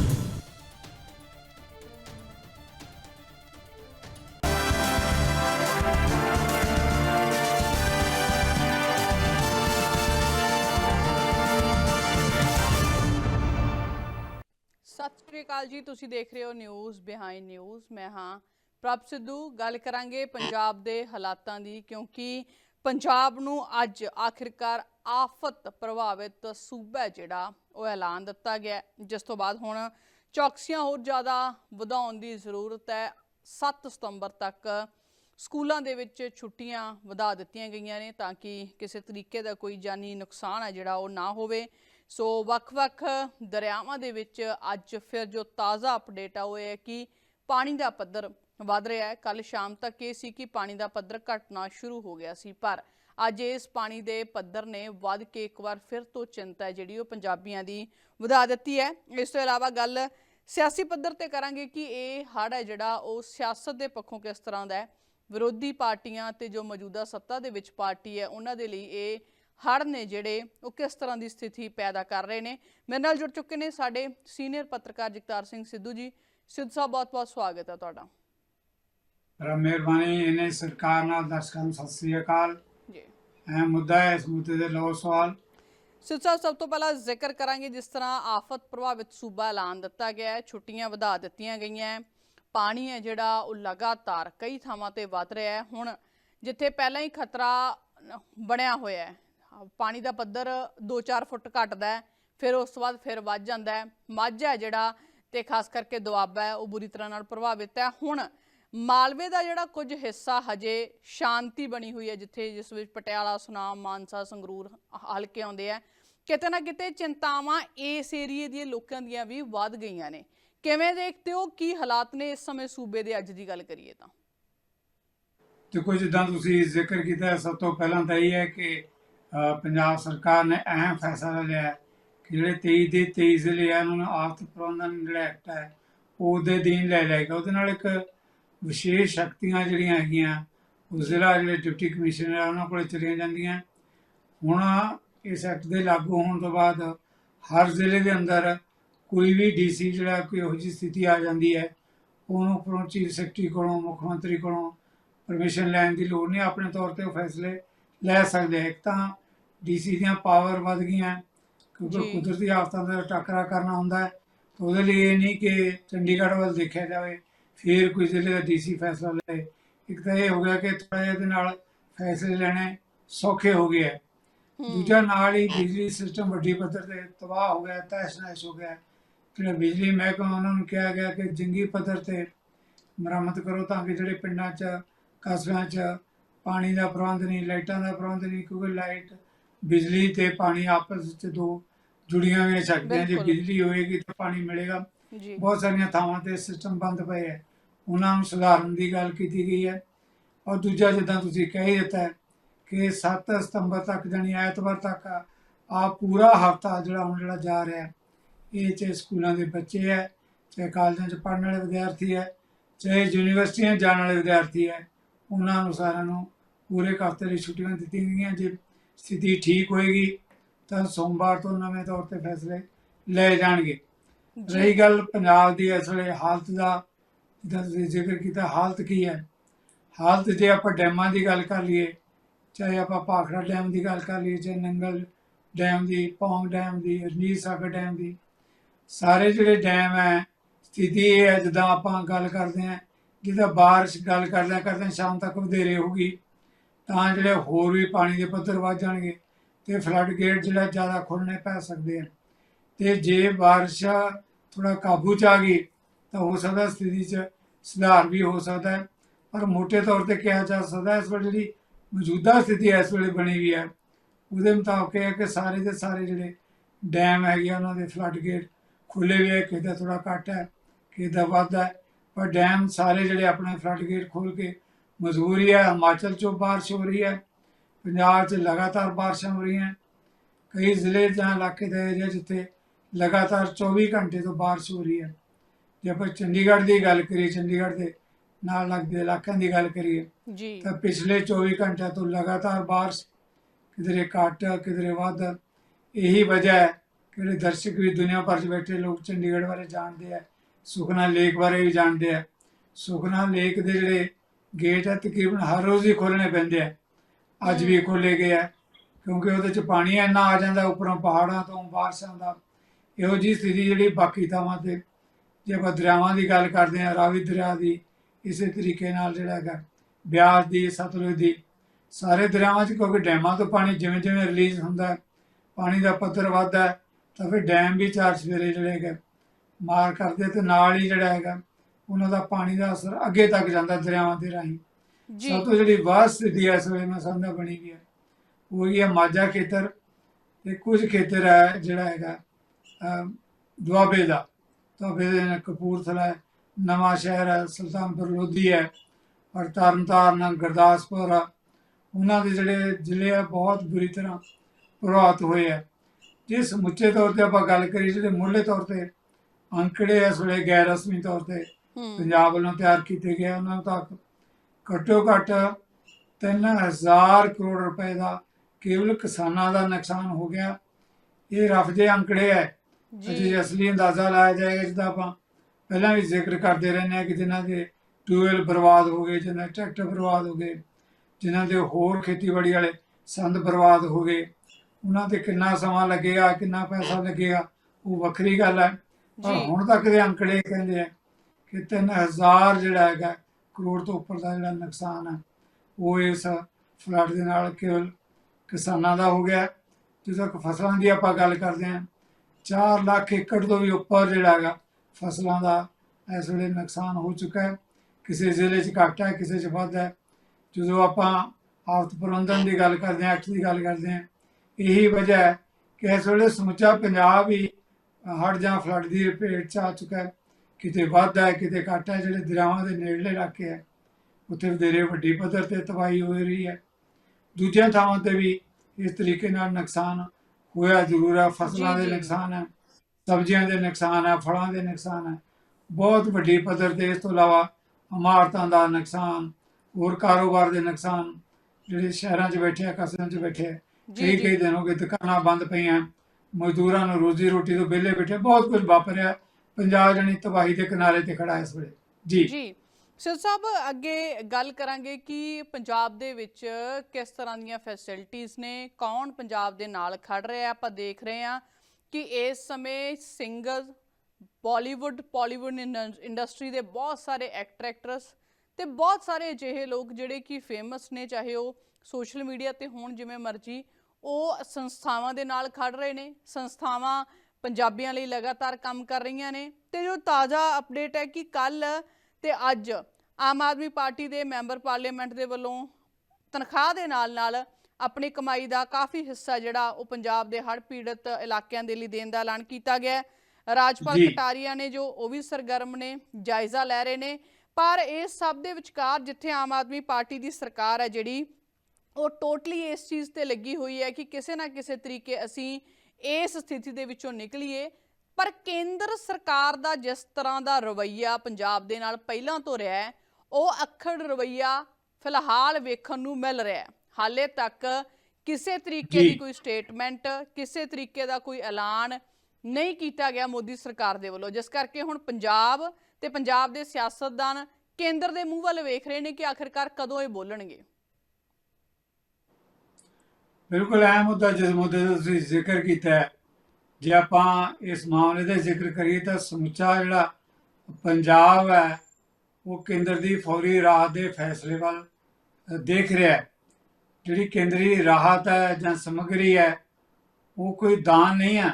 ਅਕਾਲ ਜੀ, ਤੁਸੀਂ ਦੇਖ ਰਹੇ ਹੋ ਨਿਊਜ਼ ਬਿਹਾਈਂਡ ਨਿਊਜ਼। ਮੈਂ ਹਾਂ ਪ੍ਰਭ ਸਿੱਧੂ। ਗੱਲ ਕਰਾਂਗੇ ਪੰਜਾਬ ਦੇ ਹਾਲਾਤਾਂ ਦੀ, ਕਿਉਂਕਿ ਪੰਜਾਬ ਨੂੰ ਅੱਜ ਆਖਿਰਕਾਰ ਆਫਤ ਪ੍ਰਭਾਵਿਤ ਸੂਬਾ ਜਿਹੜਾ, ਉਹ ਐਲਾਨ ਦਿੱਤਾ ਗਿਆ ਜਿਸ ਤੋਂ ਬਾਅਦ ਹੁਣ ਚੌਕਸੀਆਂ ਹੋਰ ਜ਼ਿਆਦਾ ਵਧਾਉਣ ਦੀ ਜ਼ਰੂਰਤ ਹੈ। 7 ਸਤੰਬਰ ਤੱਕ ਸਕੂਲਾਂ ਦੇ ਵਿੱਚ ਛੁੱਟੀਆਂ ਵਧਾ ਦਿੱਤੀਆਂ ਗਈਆਂ ਨੇ, ਤਾਂ ਕਿ ਕਿਸੇ ਤਰੀਕੇ ਦਾ ਕੋਈ ਜਾਨੀ ਨੁਕਸਾਨ ਹੈ ਜਿਹੜਾ ਉਹ ਨਾ ਹੋਵੇ। ਸੋ ਵੱਖ-ਵੱਖ ਦਰਿਆਵਾਂ ਦੇ ਵਿੱਚ ਅੱਜ ਫਿਰ ਜੋ ਤਾਜ਼ਾ ਅਪਡੇਟ ਆ, ਉਹ ਇਹ ਹੈ ਕਿ ਪਾਣੀ ਦਾ ਪੱਧਰ ਵਧ ਰਿਹਾ ਹੈ। ਕੱਲ ਸ਼ਾਮ ਤੱਕ ਇਹ ਸੀ ਕਿ ਪਾਣੀ ਦਾ ਪੱਧਰ ਘਟਣਾ ਸ਼ੁਰੂ ਹੋ ਗਿਆ ਸੀ, ਪਰ ਅੱਜ ਇਸ ਪਾਣੀ ਦੇ ਪੱਧਰ ਨੇ ਵੱਧ ਕੇ ਇੱਕ ਵਾਰ ਫਿਰ ਤੋਂ ਚਿੰਤਾ ਹੈ ਜਿਹੜੀ ਉਹ ਪੰਜਾਬੀਆਂ ਦੀ ਵਧਾ ਦਿੱਤੀ ਹੈ। ਇਸ ਤੋਂ ਇਲਾਵਾ ਗੱਲ ਸਿਆਸੀ ਪੱਧਰ ਤੇ ਕਰਾਂਗੇ ਕਿ ਇਹ ਹੜ੍ਹ ਹੈ ਜਿਹੜਾ, ਉਹ ਸਿਆਸਤ ਦੇ ਪੱਖੋਂ ਕਿਸ ਤਰ੍ਹਾਂ ਦਾ ਹੈ? ਵਿਰੋਧੀ ਪਾਰਟੀਆਂ ਤੇ ਜੋ ਮੌਜੂਦਾ ਸੱਤਾ ਦੇ ਵਿੱਚ ਪਾਰਟੀ ਹੈ, ਉਹਨਾਂ ਦੇ ਲਈ ਇਹ ਹੜ੍ਹ ਨੇ ਜਿਹੜੇ ਉਹ ਕਿਸ ਤਰ੍ਹਾਂ ਦੀ ਸਥਿਤੀ ਪੈਦਾ ਕਰ ਰਹੇ ਨੇ? ਮੇਰੇ ਨਾਲ ਜੁੜ ਚੁੱਕੇ ਨੇ ਸਾਡੇ ਸੀਨੀਅਰ ਪੱਤਰਕਾਰ ਜਗਤਾਰ ਸਿੰਘ ਸਿੱਧੂ ਜੀ। ਸਿੱਧੂ ਸਾਹਿਬ ਬਹੁਤ-ਬਹੁਤ ਸਵਾਗਤ ਹੈ ਤੁਹਾਡਾ। ਮਿਹਰਬਾਨੀ ਇਹਨੇ ਸਰਕਾਰ ਨਾਲ ਦਰਸ਼ਕਾਂ ਨੂੰ ਸਤਿ ਸ੍ਰੀ ਅਕਾਲ। ਜੀ। ਇਹ ਮੁੱਦਾ ਹੈ ਇਸ ਮੁੱਦੇ ਦੇ ਲਓ ਸਵਾਲ। ਸਿੱਧੂ ਸਾਹਿਬ ਸਭ ਤੋਂ ਪਹਿਲਾਂ ਜ਼ਿਕਰ ਕਰਾਂਗੇ ਜਿਸ ਤਰ੍ਹਾਂ ਆਫਤ ਪ੍ਰਭਾਵਿਤ ਸੂਬਾ ਐਲਾਨ ਦਿੱਤਾ ਗਿਆ ਹੈ ਛੁੱਟੀਆਂ ਵਧਾ ਦਿੱਤੀਆਂ ਗਈਆਂ ਹੈ। ਪਾਣੀ ਹੈ ਜਿਹੜਾ ਉਹ ਲਗਾਤਾਰ ਕਈ ਥਾਵਾਂ ਤੇ ਵੱਧ ਰਿਹਾ ਹੈ। ਹੁਣ ਜਿੱਥੇ ਪਹਿਲਾਂ ਹੀ ਖਤਰਾ ਬਣਿਆ ਹੋਇਆ ਹੈ ਪਾਣੀ ਦਾ ਪੱਧਰ 2-4 ਫੁੱਟ ਘਟਦਾ ਹੈ, ਫਿਰ ਉਸ ਤੋਂ ਬਾਅਦ ਫਿਰ ਵੱਧ ਜਾਂਦਾ ਹੈ। ਮਾਝਾ ਹੈ ਜਿਹੜਾ ਤੇ ਖਾਸ ਕਰਕੇ ਦੁਆਬਾ ਹੈ, ਉਹ ਬੁਰੀ ਤਰ੍ਹਾਂ ਨਾਲ ਪ੍ਰਭਾਵਿਤ ਹੈ। ਹੁਣ ਮਾਲਵੇ ਦਾ ਜਿਹੜਾ ਕੁਝ ਹਿੱਸਾ ਹਜੇ ਸ਼ਾਂਤੀ ਬਣੀ ਹੋਈ ਹੈ, ਜਿੱਥੇ ਜਿਸ ਵਿੱਚ ਪਟਿਆਲਾ, ਸੁਨਾਮ, ਮਾਨਸਾ, ਸੰਗਰੂਰ ਹਲਕੇ ਆਉਂਦੇ ਆ ਕਿਤੇ ਨਾ ਕਿਤੇ ਚਿੰਤਾਵਾਂ ਇਸ ਏਰੀਏ ਦੇ ਲੋਕਾਂ ਦੀਆਂ ਵੀ ਵੱਧ ਗਈਆਂ ਨੇ। ਕਿਵੇਂ ਦੇਖਦੇ ਹੋ, ਕੀ ਹਾਲਾਤ ਨੇ ਇਸ ਸਮੇਂ ਸੂਬੇ ਦੇ ਅੱਜ ਦੀ ਗੱਲ ਕਰੀਏ ਤਾਂ? ਦੇਖੋ, ਜਿੱਦਾਂ ਤੁਸੀਂ ਜ਼ਿਕਰ ਕੀਤਾ, ਸਭ ਤੋਂ ਪਹਿਲਾਂ ਤਾਂ ਇਹ ਹੈ ਕਿ ਪੰਜਾਬ ਸਰਕਾਰ ਨੇ ਅਹਿਮ ਫੈਸਲਾ ਲਿਆ ਕਿ ਜਿਹੜੇ 23 ਦੇ 23 ਜ਼ਿਲ੍ਹੇ ਆ, ਉਹਨਾਂ ਨੂੰ ਆਰਥਿਕ ਪ੍ਰਬੰਧਨ ਜਿਹੜਾ ਐਕਟ ਹੈ ਉਹਦੇ ਦੀਨ ਲੈ ਲਏਗਾ ਉਹਦੇ ਨਾਲ ਇੱਕ ਵਿਸ਼ੇਸ਼ ਸ਼ਕਤੀਆਂ ਜਿਹੜੀਆਂ ਹੈਗੀਆਂ, ਉਹ ਜ਼ਿਲ੍ਹਾ ਜਿਹੜੇ ਡਿਪਟੀ ਕਮਿਸ਼ਨਰ ਆ, ਉਹਨਾਂ ਕੋਲ ਚਲੀਆਂ ਜਾਂਦੀਆਂ। ਹੁਣ ਇਸ ਐਕਟ ਦੇ ਲਾਗੂ ਹੋਣ ਤੋਂ ਬਾਅਦ ਹਰ ਜ਼ਿਲ੍ਹੇ ਦੇ ਅੰਦਰ ਕੋਈ ਵੀ ਡੀਸੀ ਜਿਹੜਾ ਕੋਈ ਇਹੋ ਜਿਹੀ ਸਥਿਤੀ ਆ ਜਾਂਦੀ ਹੈ, ਉਹਨੂੰ ਉੱਪਰੋਂ ਚੀਫ ਸੈਕਟਰੀ ਕੋਲੋਂ, ਮੁੱਖ ਮੰਤਰੀ ਕੋਲੋਂ ਪਰਮਿਸ਼ਨ ਲੈਣ ਦੀ ਲੋੜ ਨਹੀਂ। ਆਪਣੇ ਤੌਰ ਤੇ ਉਹ ਫੈਸਲੇ ਲੈ ਸਕਦੇ ਇੱਕ ਤਾਂ ਡੀਸੀ ਦੀਆਂ ਪਾਵਰ ਵੱਧ ਗਈਆਂ ਕਿਉਂਕਿ। ਕੁਦਰਤੀ ਆਫਤਾਂ ਦਾ ਟੱਕਰਾ ਕਰਨਾ ਹੁੰਦਾ ਹੈ ਤਾਂ ਉਹਦੇ ਲਈ ਇਹ ਨਹੀਂ ਕਿ ਚੰਡੀਗੜ੍ਹ ਵੱਲ ਦੇਖਿਆ ਜਾਵੇ ਫਿਰ ਕੋਈ ਜ਼ਿਲ੍ਹੇ ਦਾ ਡੀਸੀ ਫੈਸਲਾ ਲਏ। ਇੱਕ ਤਾਂ ਇਹ ਹੋ ਗਿਆ ਕਿ ਥੋੜ੍ਹਾ ਜਿਹਾ ਇਹਦੇ ਨਾਲ ਫੈਸਲੇ ਲੈਣੇ ਸੌਖੇ ਹੋ ਗਏ ਹੂੰ, ਦੂਜਾ ਨਾਲ ਹੀ ਬਿਜਲੀ ਸਿਸਟਮ ਵੱਡੀ ਪੱਧਰ ਤੇ ਤਬਾਹ ਹੋ ਗਿਆ ਤਹਿਸ ਨਹਿਸ ਹੋ ਗਿਆ। ਜਿਹੜਾ ਬਿਜਲੀ ਮਹਿਕਮਾ ਉਹਨਾਂ ਨੂੰ ਕਿਹਾ ਗਿਆ ਕਿ ਜੰਗੀ ਪੱਧਰ ਤੇ ਮੁਰੰਮਤ ਕਰੋ ਤਾਂ ਕਿ ਜਿਹੜੇ ਪਿੰਡਾਂ 'ਚ ਕਸਬਿਆਂ 'ਚ ਪਾਣੀ ਦਾ ਪ੍ਰਬੰਧ ਨਹੀਂ ਲਾਈਟਾਂ ਦਾ ਪ੍ਰਬੰਧ ਨਹੀਂ ਕਿਉਂਕਿ ਲਾਈਟ ਬਿਜਲੀ ਤੇ ਪਾਣੀ ਆਪਸ ਵਿੱਚ ਦੋ ਜੁੜੀਆਂ ਹੋਈਆਂ ਸ਼ਕਤੀਆਂ ਜੇ ਬਿਲਕੁਲ। ਬਿਜਲੀ ਹੋਏਗੀ ਤਾਂ ਪਾਣੀ ਮਿਲੇਗਾ। ਜੀ। ਬਹੁਤ ਸਾਰੀਆਂ ਥਾਵਾਂ ਤੇ ਸਿਸਟਮ ਬੰਦ ਪਏ ਹੈ। ਉਹਨਾਂ ਨੂੰ ਸੁਧਾਰਨ ਦੀ ਗੱਲ ਕੀਤੀ ਗਈ ਹੈ। ਔਰ ਦੂਜਾ ਜਿੱਦਾਂ ਤੁਸੀਂ ਕਹਿ ਹੀ ਦਿੱਤਾ ਹੈ ਕਿ 7 ਸਤੰਬਰ ਤੱਕ ਜਾਣੀ ਐਤਵਾਰ ਤੱਕ ਆ ਪੂਰਾ ਹਫਤਾ ਜਿਹੜਾ ਹੁਣ ਜਿਹੜਾ ਜਾ ਰਿਹਾ ਹੈ ਇਹ ਚਾਹੇ ਸਕੂਲਾਂ ਦੇ ਬੱਚੇ ਹੈ ਚਾਹੇ ਕਾਲਜਾਂ 'ਚ ਪੜ੍ਹਨ ਵਾਲੇ ਵਿਦਿਆਰਥੀ ਹੈ ਚਾਹੇ ਯੂਨੀਵਰਸਿਟੀਆਂ ਜਾਣ ਵਾਲੇ ਵਿਦਿਆਰਥੀ ਹੈ ਉਹਨਾਂ ਨੂੰ ਸਾਰਿਆਂ ਨੂੰ ਪੂਰੇ ਇੱਕ ਹਫ਼ਤੇ ਲਈ ਛੁੱਟੀਆਂ ਦਿੱਤੀਆਂ ਗਈਆਂ। ਜੇ ਸਥਿਤੀ ਠੀਕ ਹੋਏਗੀ ਤਾਂ ਸੋਮਵਾਰ ਤੋਂ ਨਵੇਂ ਤੌਰ ਤੇ ਫੈਸਲੇ ਲਏ ਜਾਣਗੇ। ਰਹੀ ਗੱਲ ਪੰਜਾਬ ਦੀ ਇਸ ਵੇਲੇ ਹਾਲਤ ਦਾ ਜਿੱਦਾਂ ਜ਼ਿਕਰ ਕੀਤਾ ਹਾਲਤ ਕੀ ਹੈ? ਹਾਲਤ ਜੇ ਆਪਾਂ ਡੈਮਾਂ ਦੀ ਗੱਲ ਕਰ ਲਈਏ ਚਾਹੇ ਆਪਾਂ ਭਾਖੜਾ ਡੈਮ ਦੀ ਗੱਲ ਕਰ ਲਈਏ ਚਾਹੇ ਨੰਗਲ ਡੈਮ ਦੀ ਪੌਂਗ ਡੈਮ ਦੀ ਰਣਜੀਤ ਸਾਗਰ ਡੈਮ ਦੀ ਸਾਰੇ ਜਿਹੜੇ ਡੈਮ ਹੈ ਸਥਿਤੀ ਇਹ ਹੈ ਜਿੱਦਾਂ ਆਪਾਂ ਗੱਲ ਕਰਦੇ ਹਾਂ ਜਿੱਦਾਂ ਬਾਰਿਸ਼ ਗੱਲ ਕਰਦੇ ਕਰਦੇ ਸ਼ਾਮ ਤੱਕ ਵਧੇਰੇ ਹੋਊਗੀ। ਤਾਂ ਜਿਹੜੇ ਹੋਰ ਵੀ ਪਾਣੀ ਦੇ ਪੱਧਰ ਵੱਧ ਜਾਣਗੇ ਤੇ ਫਲੱਡ ਗੇਟ ਜਿਹੜਾ ਜ਼ਿਆਦਾ ਖੁੱਲ੍ਹਣੇ ਪੈ ਸਕਦੇ ਆ। ਤੇ ਜੇ ਬਾਰਿਸ਼ਾਂ ਥੋੜਾ ਕਾਬੂ ਚ ਆ ਗਈ ਤਾਂ ਹੋ ਸਕਦਾ ਸਥਿਤੀ ਚ ਸੁਧਾਰ ਵੀ ਹੋ ਸਕਦਾ ਹੈ। ਪਰ ਮੋٹے ਤੌਰ ਤੇ ਕਿਹਾ ਜਾ ਸਕਦਾ ਇਸ ਵੇਲੇ ਜਿਹੜੀ ਮੌਜੂਦਾ ਸਥਿਤੀ ਇਸ ਵੇਲੇ ਬਣੀ ਵੀ ਹੈ। ਉਹਦੇ ਮੁਤਾਬਕ ਇਹ ਹੈ ਕਿ ਸਾਰੇ ਦੇ ਸਾਰੇ ਜਿਹੜੇ ਡੈਮ ਹੈਗੇ ਆ, ਉਹਨਾਂ ਦੇ ਫਲੱਡ ਗੇਟ ਖੁੱਲੇ ਹੋਏ ਹੈ ਕਿਸੇ ਦਾ ਥੋੜਾ ਘੱਟ ਹੈ ਕਿਸੇ ਦਾ ਵੱਧ ਹੈ। ਪਰ ਡੈਮ ਸਾਰੇ ਜਿਹੜੇ ਆਪਣੇ ਫਲੱਡ ਗੇਟ ਖੋਲ ਕੇ ਮਜ਼ਬੂਰੀ ਹੈ ਹਿਮਾਚਲ ਚੋਂ ਬਾਰਿਸ਼ ਹੋ ਰਹੀ ਹੈ ਪੰਜਾਬ 'ਚ ਲਗਾਤਾਰ ਬਾਰਿਸ਼ਾਂ ਹੋ ਰਹੀਆਂ ਕਈ ਜ਼ਿਲ੍ਹੇ ਜਾਂ ਇਲਾਕੇ ਦੇ ਏਰੀਆ ਜਿੱਥੇ ਲਗਾਤਾਰ 24 ਘੰਟੇ ਤੋਂ ਬਾਰਿਸ਼ ਹੋ ਰਹੀ ਹੈ। ਜੇ ਆਪਾਂ ਚੰਡੀਗੜ੍ਹ ਦੀ ਗੱਲ ਕਰੀਏ ਚੰਡੀਗੜ੍ਹ ਦੇ ਨਾਲ ਲੱਗਦੇ ਇਲਾਕਿਆਂ ਦੀ ਗੱਲ ਕਰੀਏ ਜੀ। ਤਾਂ ਪਿਛਲੇ 24 ਘੰਟਿਆਂ ਤੋਂ ਲਗਾਤਾਰ ਬਾਰਿਸ਼ ਕਿਧਰੇ ਘੱਟ ਕਿਧਰੇ ਵੱਧ ਇਹੀ ਵਜ੍ਹਾ ਹੈ ਕਿ ਜਿਹੜੇ ਦਰਸ਼ਕ ਵੀ ਦੁਨੀਆ ਭਰ 'ਚ ਬੈਠੇ ਲੋਕ ਚੰਡੀਗੜ੍ਹ ਬਾਰੇ ਜਾਣਦੇ ਆ ਸੁਖਨਾ ਲੇਕ ਬਾਰੇ ਵੀ ਜਾਣਦੇ ਆ। ਸੁਖਨਾ ਲੇਕ ਦੇ ਜਿਹੜੇ ਗੇਟ ਹੈ ਤਕਰੀਬਨ ਹਰ ਰੋਜ਼ ਹੀ ਖੋਲ੍ਹਣੇ ਪੈਂਦੇ ਆ। ਅੱਜ ਵੀ ਖੋਲੇ ਗਏ ਆ ਕਿਉਂਕਿ ਉਹਦੇ 'ਚ ਪਾਣੀ ਇੰਨਾ ਆ ਜਾਂਦਾ ਉੱਪਰੋਂ ਪਹਾੜਾਂ ਤੋਂ ਬਾਰਿਸ਼ਾਂ ਦਾ। ਇਹੋ ਜਿਹੀ ਸਥਿਤੀ ਜਿਹੜੀ ਬਾਕੀ ਥਾਵਾਂ ਤੇ ਜੇ ਆਪਾਂ ਦਰਿਆਵਾਂ ਦੀ ਗੱਲ ਕਰਦੇ ਹਾਂ ਰਾਵੀ ਦਰਿਆ ਦੀ ਇਸੇ ਤਰੀਕੇ ਨਾਲ ਜਿਹੜਾ ਹੈਗਾ ਬਿਆਸ ਦੀ ਸਤਲੁਜ ਦੀ ਸਾਰੇ ਦਰਿਆਵਾਂ 'ਚ ਕਿਉਂਕਿ ਡੈਮਾਂ ਤੋਂ ਪਾਣੀ ਜਿਵੇਂ ਜਿਵੇਂ ਰਿਲੀਜ਼ ਹੁੰਦਾ ਪਾਣੀ ਦਾ ਪੱਧਰ ਵੱਧਦਾ ਤਾਂ ਫਿਰ ਡੈਮ ਵੀ ਚਾਰ ਸਵੇਰੇ ਜਿਹੜੇ ਹੈਗੇ ਮਾਰ ਕਰਦੇ ਤੇ ਨਾਲ ਹੀ ਜਿਹੜਾ ਹੈਗਾ ਉਹਨਾਂ ਦਾ ਪਾਣੀ ਦਾ ਅਸਰ ਅੱਗੇ ਤੱਕ ਜਾਂਦਾ ਦਰਿਆਵਾਂ ਦੇ ਰਾਹੀਂ। ਜੀ। ਸਭ ਤੋਂ ਜਿਹੜੀ ਵਾਸਤ ਸਥਿਤੀ ਇਸ ਵੇਲੇ ਮੈਂ ਸਮਝਦਾ ਬਣੀ ਗਈ ਹੈ। ਉਹ ਹੀ ਹੈ ਮਾਝਾ ਖੇਤਰ ਤੇ ਕੁਝ ਖੇਤਰ ਹੈ ਜਿਹੜਾ ਹੈਗਾ ਦੁਆਬੇ ਦਾ। ਦੁਆਬੇ ਦੇ ਕਪੂਰਥਲਾ ਨਵਾਂ ਸ਼ਹਿਰ ਹੈ ਸੁਲਤਾਨਪੁਰ ਲੋਧੀ ਹੈ ਔਰ ਤਰਨਤਾਰਨ ਗੁਰਦਾਸਪੁਰ। ਉਹਨਾਂ ਦੇ ਜਿਹੜੇ ਜ਼ਿਲ੍ਹੇ ਆ ਬਹੁਤ ਬੁਰੀ ਤਰ੍ਹਾਂ ਪ੍ਰਭਾਵਿਤ ਹੋਏ ਆ। ਜੇ ਸਮੁੱਚੇ ਤੌਰ ਤੇ ਆਪਾਂ ਗੱਲ ਕਰੀਏ ਜਿਹੜੇ ਮੁੱਢਲੇ ਤੌਰ ਤੇ ਅੰਕੜੇ ਇਸ ਵੇਲੇ ਗੈਰ ਰਸਮੀ ਤੌਰ ਤੇ ਪੰਜਾਬ ਵੱਲੋਂ ਤਿਆਰ ਕੀਤੇ ਗਏ ਆ, ਉਹਨਾਂ ਤੱਕ ਘੱਟੋ ਘੱਟ 3000 ਕਰੋੜ ਰੁਪਏ ਦਾ ਕੇਵਲ ਕਿਸਾਨਾਂ ਦਾ ਨੁਕਸਾਨ ਹੋ ਗਿਆ। ਇਹ ਰਫ ਜਿਹੇ ਅੰਕੜੇ ਹੈ ਜੀ। ਅਸਲੀ ਅੰਦਾਜ਼ਾ ਲਾਇਆ ਜਾਏਗਾ ਜਿੱਦਾਂ ਆਪਾਂ ਪਹਿਲਾਂ ਵੀ ਜ਼ਿਕਰ ਕਰਦੇ ਰਹਿੰਦੇ ਹਾਂ ਕਿ ਜਿਨ੍ਹਾਂ ਦੇ ਟਿਊਬਵੈਲ ਬਰਬਾਦ ਹੋ ਗਏ ਜਿਨ੍ਹਾਂ ਦੇ ਟਰੈਕਟਰ ਬਰਬਾਦ ਹੋ ਗਏ ਜਿਨ੍ਹਾਂ ਦੇ ਹੋਰ ਖੇਤੀਬਾੜੀ ਵਾਲੇ ਸੰਦ ਬਰਬਾਦ ਹੋ ਗਏ। ਉਹਨਾਂ ਤੇ ਕਿੰਨਾ ਸਮਾਂ ਲੱਗੇਗਾ ਕਿੰਨਾ ਪੈਸਾ ਲੱਗੇਗਾ ਉਹ ਵੱਖਰੀ ਗੱਲ ਹੈ ਪਰ ਜੀ। ਹੁਣ ਤੱਕ ਦੇ ਅੰਕੜੇ ਕਹਿੰਦੇ ਆ ਕਿ 3000 ਜਿਹੜਾ ਹੈਗਾ, ਕਰੋੜ ਤੋਂ ਉੱਪਰ ਦਾ ਜਿਹੜਾ ਨੁਕਸਾਨ ਹੈ ਉਹ ਇਸ ਫਲੱਡ ਦੇ ਨਾਲ ਕੇਵਲ ਕਿਸਾਨਾਂ ਦਾ ਹੋ ਗਿਆ। ਜਦੋਂ ਤੱਕ ਫਸਲਾਂ ਦੀ ਆਪਾਂ ਗੱਲ ਕਰਦੇ ਹਾਂ 4 ਲੱਖ ਏਕੜ ਤੋਂ ਵੀ ਉੱਪਰ ਜਿਹੜਾ ਹੈਗਾ, ਫਸਲਾਂ ਦਾ ਇਸ ਵੇਲੇ ਨੁਕਸਾਨ ਹੋ ਚੁੱਕਾ ਹੈ। ਕਿਸੇ ਜ਼ਿਲ੍ਹੇ 'ਚ ਘੱਟ ਹੈ, ਕਿਸੇ 'ਚ ਵੱਧ ਹੈ। ਜਦੋਂ ਆਪਾਂ ਆਫਤ ਪ੍ਰਬੰਧਨ ਦੀ ਗੱਲ ਕਰਦੇ ਹਾਂ, ਐਕਟ ਦੀ ਗੱਲ ਕਰਦੇ ਹਾਂ, ਇਹੀ ਵਜ੍ਹਾ ਹੈ ਕਿ ਇਸ ਵੇਲੇ ਸਮੁੱਚਾ ਪੰਜਾਬ ਹੀ ਹੜ੍ਹ ਜਾਂ ਫਲੱਡ ਦੀ ਪੇਟ 'ਚ ਆ ਚੁੱਕਾ ਹੈ। ਕਿਤੇ ਵੱਧ ਹੈ ਕਿਤੇ ਘੱਟ ਹੈ ਜਿਹੜੇ ਦਰਿਆਵਾਂ ਦੇ ਨੇੜਲੇ ਇਲਾਕੇ ਹੈ। ਉੱਥੇ ਵਧੇਰੇ ਵੱਡੀ ਪੱਧਰ ਤੇ ਤਬਾਹੀ ਹੋ ਰਹੀ ਹੈ। ਦੂਜੀਆਂ ਥਾਵਾਂ ਤੇ ਵੀ ਇਸ ਤਰੀਕੇ ਨਾਲ ਨੁਕਸਾਨ ਹੋਇਆ। ਜ਼ਰੂਰ ਹੈ ਫਸਲਾਂ ਦੇ। ਨੁਕਸਾਨ ਹੈ ਸਬਜ਼ੀਆਂ ਦੇ ਨੁਕਸਾਨ ਹੈ ਫਲਾਂ ਦੇ ਨੁਕਸਾਨ ਹੈ। ਬਹੁਤ ਵੱਡੀ ਪੱਧਰ ਤੇ ਇਸ ਤੋਂ ਇਲਾਵਾ ਇਮਾਰਤਾਂ ਦਾ ਨੁਕਸਾਨ ਹੋਰ ਕਾਰੋਬਾਰ ਦੇ ਨੁਕਸਾਨ ਜਿਹੜੇ ਸ਼ਹਿਰਾਂ 'ਚ ਬੈਠੇ ਆ ਕਸਬਿਆਂ 'ਚ ਬੈਠੇ ਕਈ ਕਈ ਦਿਨ ਹੋ ਗਏ ਦੁਕਾਨਾਂ ਬੰਦ ਪਈਆਂ। ਮਜ਼ਦੂਰਾਂ ਨੂੰ ਰੋਜ਼ੀ ਰੋਟੀ ਤੋਂ ਵਿਹਲੇ ਬੈਠੇ। ਬਹੁਤ ਕੁਝ ਵਾਪਰਿਆ। ਪੰਜਾਬ ਜਣੀ ਤਬਾਹੀ ਦੇ ਕਿਨਾਰੇ ਤੇ ਖੜਾ ਹੈ ਇਸ ਵੇਲੇ। ਜੀ। ਜੀ। ਸਰ ਸਾਹਿਬ, ਅੱਗੇ ਗੱਲ ਕਰਾਂਗੇ ਕਿ ਪੰਜਾਬ ਦੇ ਵਿੱਚ ਕਿਸ ਤਰ੍ਹਾਂ ਦੀਆਂ ਫੈਸਿਲਿਟੀਆਂ ਨੇ, ਕੌਣ ਪੰਜਾਬ ਦੇ ਨਾਲ ਖੜ ਰਿਹਾ, ਆਪਾਂ ਦੇਖ ਰਹੇ ਹਾਂ ਕਿ ਇਸ ਸਮੇਂ ਸਿੰਗਰਸ ਬਾਲੀਵੁੱਡ ਪਾਲੀਵੁੱਡ ਇੰਡਸਟਰੀ ਦੇ ਬਹੁਤ ਸਾਰੇ ਐਕਟਰ ਐਕਟਰਸ ਤੇ ਬਹੁਤ ਸਾਰੇ ਅਜਿਹੇ ਲੋਕ ਜਿਹੜੇ ਕਿ ਫੇਮਸ ਨੇ, ਚਾਹੇ ਉਹ ਸੋਸ਼ਲ ਮੀਡੀਆ ਤੇ ਹੋਣ ਜਿਵੇਂ ਮਰਜ਼ੀ, ਉਹ ਸੰਸਥਾਵਾਂ ਦੇ ਨਾਲ ਖੜ ਰਹੇ ਨੇ, ਸੰਸਥਾਵਾਂ ਪੰਜਾਬੀਆਂ ਲਈ ਲਗਾਤਾਰ ਕੰਮ ਕਰ ਰਹੀਆਂ ਨੇ ਤੇ ਜੋ ਤਾਜ਼ਾ ਅਪਡੇਟ ਹੈ ਕਿ ਕੱਲ ਤੇ ਅੱਜ ਆਮ ਆਦਮੀ ਪਾਰਟੀ ਦੇ ਮੈਂਬਰ ਪਾਰਲੀਮੈਂਟ ਦੇ ਵੱਲੋਂ ਤਨਖਾਹ ਦੇ ਨਾਲ ਨਾਲ ਆਪਣੀ ਕਮਾਈ ਦਾ ਕਾਫੀ ਹਿੱਸਾ ਜਿਹੜਾ ਉਹ ਪੰਜਾਬ ਦੇ ਹੜ੍ਹ ਪੀੜਤ ਇਲਾਕਿਆਂ ਦੇ ਲਈ ਦੇਣ ਦਾ ਐਲਾਨ ਕੀਤਾ ਗਿਆ ਰਾਜਪਾਲ। ਕਟਾਰੀਆ ਨੇ ਜੋ ਉਹ ਵੀ ਸਰਗਰਮ ਨੇ ਜਾਇਜ਼ਾ ਲੈ ਰਹੇ ਨੇ ਪਰ ਇਸ ਸਭ ਦੇ ਵਿਚਕਾਰ ਜਿੱਥੇ ਆਮ ਆਦਮੀ ਪਾਰਟੀ ਦੀ ਸਰਕਾਰ ਹੈ ਜਿਹੜੀ ਉਹ ਟੋਟਲੀ ਇਸ ਚੀਜ਼ ਤੇ ਲੱਗੀ ਹੋਈ ਹੈ ਕਿ ਕਿਸੇ ਨਾ ਕਿਸੇ ਤਰੀਕੇ ਅਸੀਂ ਇਸ ਸਥਿਤੀ ਦੇ ਵਿੱਚੋਂ ਨਿਕਲੀਏ। ਪਰ ਕੇਂਦਰ ਸਰਕਾਰ ਦਾ ਜਿਸ ਤਰ੍ਹਾਂ ਦਾ ਰਵੱਈਆ ਪੰਜਾਬ ਦੇ ਨਾਲ ਪਹਿਲਾਂ ਤੋਂ ਰਿਹਾ ਹੈ ਉਹ ਅਖੜ ਰਵੱਈਆ ਫਿਲਹਾਲ ਵੇਖਣ ਨੂੰ ਮਿਲ ਰਿਹਾ ਹੈ। ਹਾਲੇ ਤੱਕ ਕਿਸੇ ਤਰੀਕੇ। ਦੀ ਕੋਈ ਸਟੇਟਮੈਂਟ ਕਿਸੇ ਤਰੀਕੇ ਦਾ ਕੋਈ ਐਲਾਨ ਨਹੀਂ ਕੀਤਾ ਗਿਆ ਮੋਦੀ ਸਰਕਾਰ ਦੇ ਵੱਲੋਂ। ਜਿਸ ਕਰਕੇ ਹੁਣ ਪੰਜਾਬ ਤੇ ਪੰਜਾਬ ਦੇ ਸਿਆਸਤਦਾਨ ਕੇਂਦਰ ਦੇ ਮੂੰਹ ਵੱਲ ਵੇਖ ਰਹੇ ਨੇ ਕਿ ਆਖਿਰਕਾਰ ਕਦੋਂ ਇਹ ਬੋਲਣਗੇ। ਬਿਲਕੁਲ ਅਹਿਮ ਮੁੱਦਾ ਜਿਸ ਮੁੱਦੇ ਦਾ ਤੁਸੀਂ ਜ਼ਿਕਰ ਕੀਤਾ ਜੇ ਆਪਾਂ ਇਸ ਮਾਮਲੇ ਦਾ ਜ਼ਿਕਰ ਕਰੀਏ ਤਾਂ ਸਮੁੱਚਾ ਜਿਹੜਾ ਪੰਜਾਬ ਹੈ ਉਹ ਕੇਂਦਰ ਦੀ ਫੌਰੀ ਰਾਹਤ ਦੇ ਫੈਸਲੇ ਵੱਲ ਦੇਖ ਰਿਹਾ ਹੈ। ਜਿਹੜੀ ਕੇਂਦਰੀ ਰਾਹਤ ਹੈ ਜਾਂ ਸਮੱਗਰੀ ਹੈ ਉਹ ਕੋਈ ਦਾਨ ਨਹੀਂ ਹੈ।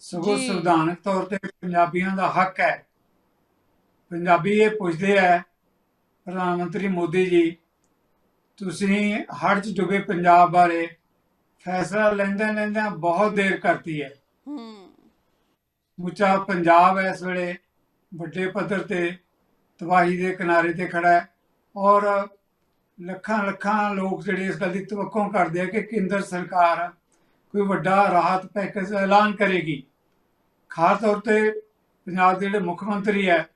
ਸਗੋਂ। ਸੰਵਿਧਾਨਕ ਤੌਰ ਤੇ ਪੰਜਾਬੀਆਂ ਦਾ ਹੱਕ ਹੈ। ਪੰਜਾਬੀ ਇਹ ਪੁੱਛਦੇ ਹੈ ਪ੍ਰਧਾਨ ਮੰਤਰੀ ਮੋਦੀ ਜੀ ਤੁਸੀਂ ਹੜ੍ਹ 'ਚ ਡੁੱਬੇ ਪੰਜਾਬ ਬਾਰੇ ਫੈਸਲਾ ਲੈਂਦੇ ਲੈਂਦੇ ਬਹੁਤ ਦੇਰ ਕਰਤੀ ਹੈ। ਹੂੰ। ਮੁੱਚਾ ਪੰਜਾਬ ਇਸ ਵੇਲੇ ਵੱਡੇ ਪੱਧਰ ਤੇ ਤਬਾਹੀ ਦੇ ਕਿਨਾਰੇ ਤੇ ਖੜਾ ਹੈ ਔਰ ਲੱਖਾਂ ਲੱਖਾਂ ਲੋਕ ਜਿਹੜੇ ਇਸ ਗੱਲ ਦੀ ਤਵੱਕੋਂ ਕਰਦੇ ਆ ਕਿ ਕੇਂਦਰ ਸਰਕਾਰ ਕੋਈ ਵੱਡਾ ਰਾਹਤ ਪੈਕੇਜ ਐਲਾਨ ਕਰੇਗੀ। ਖਾਸ ਤੌਰ ਤੇ ਪੰਜਾਬ ਦੇ ਜਿਹੜੇ ਮੁੱਖ ਮੰਤਰੀ ਹੈ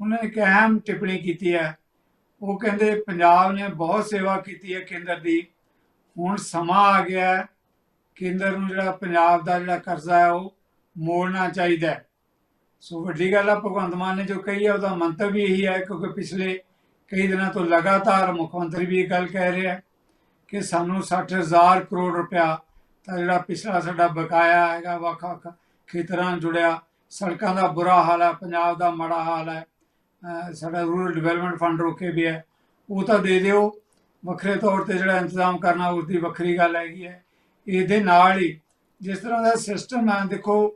ਉਹਨਾਂ ਨੇ ਇੱਕ ਅਹਿਮ ਟਿੱਪਣੀ ਕੀਤੀ ਹੈ। ਉਹ ਕਹਿੰਦੇ ਪੰਜਾਬ ਨੇ ਬਹੁਤ ਸੇਵਾ ਕੀਤੀ ਹੈ ਕੇਂਦਰ ਦੀ। ਹੁਣ ਸਮਾਂ ਆ ਗਿਆ ਕੇਂਦਰ ਨੂੰ ਜਿਹੜਾ ਪੰਜਾਬ ਦਾ ਜਿਹੜਾ ਕਰਜ਼ਾ ਹੈ ਉਹ ਮੋੜਨਾ ਚਾਹੀਦਾ ਸੋ ਵੱਡੀ ਗੱਲ ਆ, ਭਗਵੰਤ ਮਾਨ ਨੇ ਜੋ ਕਹੀ ਹੈ ਉਹਦਾ ਮੰਤਵ ਵੀ ਇਹੀ ਹੈ ਕਿਉਂਕਿ ਪਿਛਲੇ ਕਈ ਦਿਨਾਂ ਤੋਂ ਲਗਾਤਾਰ ਮੁੱਖ ਮੰਤਰੀ ਵੀ ਇਹ ਗੱਲ ਕਹਿ ਰਿਹਾ ਕਿ ਸਾਨੂੰ 60000 ਕਰੋੜ ਰੁਪਇਆ ਤਾਂ ਜਿਹੜਾ ਪਿਛਲਾ ਸਾਡਾ ਬਕਾਇਆ ਹੈਗਾ ਵੱਖ ਵੱਖ ਖੇਤਰਾਂ ਨਾਲ ਜੁੜਿਆ, ਸੜਕਾਂ ਦਾ ਬੁਰਾ ਹਾਲ ਹੈ, ਪੰਜਾਬ ਦਾ ਮਾੜਾ ਹਾਲ ਹੈ ਸਾਡਾ ਰੂਰਲ ਡਿਵੈਲਪਮੈਂਟ ਫੰਡ ਰੋਕੇ ਵੀ ਹੈ, ਉਹ ਤਾਂ ਦੇ ਦਿਓ। ਵੱਖਰੇ ਤੌਰ ਤੇ ਜਿਹੜਾ ਇੰਤਜ਼ਾਮ ਕਰਨਾ ਉਸ ਦੀ ਵੱਖਰੀ ਗੱਲ ਹੈਗੀ ਹੈ। ਇਹਦੇ ਨਾਲ ਹੀ ਜਿਸ ਤਰ੍ਹਾਂ ਦਾ ਸਿਸਟਮ ਹੈ, ਦੇਖੋ,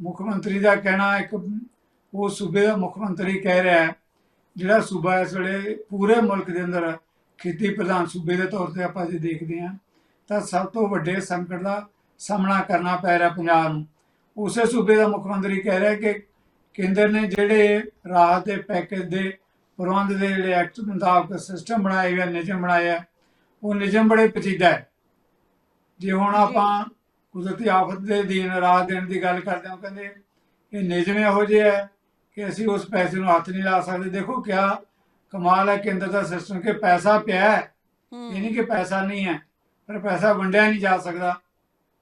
ਮੁੱਖ ਮੰਤਰੀ ਦਾ ਕਹਿਣਾ ਇੱਕ ਉਹ ਸੂਬੇ ਦਾ ਮੁੱਖ ਮੰਤਰੀ ਕਹਿ ਰਿਹਾ ਹੈ, ਜਿਹੜਾ ਸੂਬਾ ਇਸ ਵੇਲੇ ਪੂਰੇ ਮੁਲਕ ਦੇ ਅੰਦਰ ਖੇਤੀ ਪ੍ਰਧਾਨ ਸੂਬੇ ਦੇ ਤੌਰ ਤੇ ਆਪਾਂ ਜੇ ਦੇਖਦੇ ਹਾਂ, ਤਾਂ ਸਭ ਤੋਂ ਵੱਡੇ ਸੰਕਟ ਦਾ ਸਾਹਮਣਾ ਕਰਨਾ ਪੈ ਰਿਹਾ ਪੰਜਾਬ ਨੂੰ। ਉਸੇ ਸੂਬੇ ਦਾ ਮੁੱਖ ਮੰਤਰੀ ਕਹਿ ਰਿਹਾ ਕਿ ਕੇਂਦਰ ਨੇ ਜਿਹੜੇ ਰਾਹਤ ਦੇ ਪੈਕੇਜ ਦੇ ਪ੍ਰਬੰਧ ਦੇ ਜਿਹੜੇ ਐਕਟ ਮੁਤਾਬਕ ਸਿਸਟਮ ਬਣਾਏ ਹੋਏ ਨਿਯਮ ਬਣਾਏ ਆ ਉਹ ਨਿਯਮ ਬੜੇ ਪੇਚੀਦਾ ਹੈ। ਜੇ ਹੁਣ ਆਪਾਂ ਕੁਦਰਤੀ ਆਫਤ ਦੇ ਦਿਨ ਰਾਤ ਦੇਣ ਦੀ ਗੱਲ ਕਰਦੇ ਹਾਂ ਕਹਿੰਦੇ ਇਹ ਨਿਯਮ ਇਹੋ ਜਿਹੇ ਹੈ ਕਿ ਅਸੀਂ ਉਸ ਪੈਸੇ ਨੂੰ ਹੱਥ ਨਹੀਂ ਲਾ ਸਕਦੇ। ਦੇਖੋ ਕਿਆ ਕਮਾਲ ਹੈ ਕੇਂਦਰ ਦਾ ਸਿਸਟਮ ਕਿ ਪੈਸਾ ਪਿਆ ਹੈ। ਇਹ ਨਹੀਂ ਕਿ ਪੈਸਾ ਨਹੀਂ ਹੈ ਪਰ ਪੈਸਾ ਵੰਡਿਆ ਨਹੀਂ ਜਾ ਸਕਦਾ।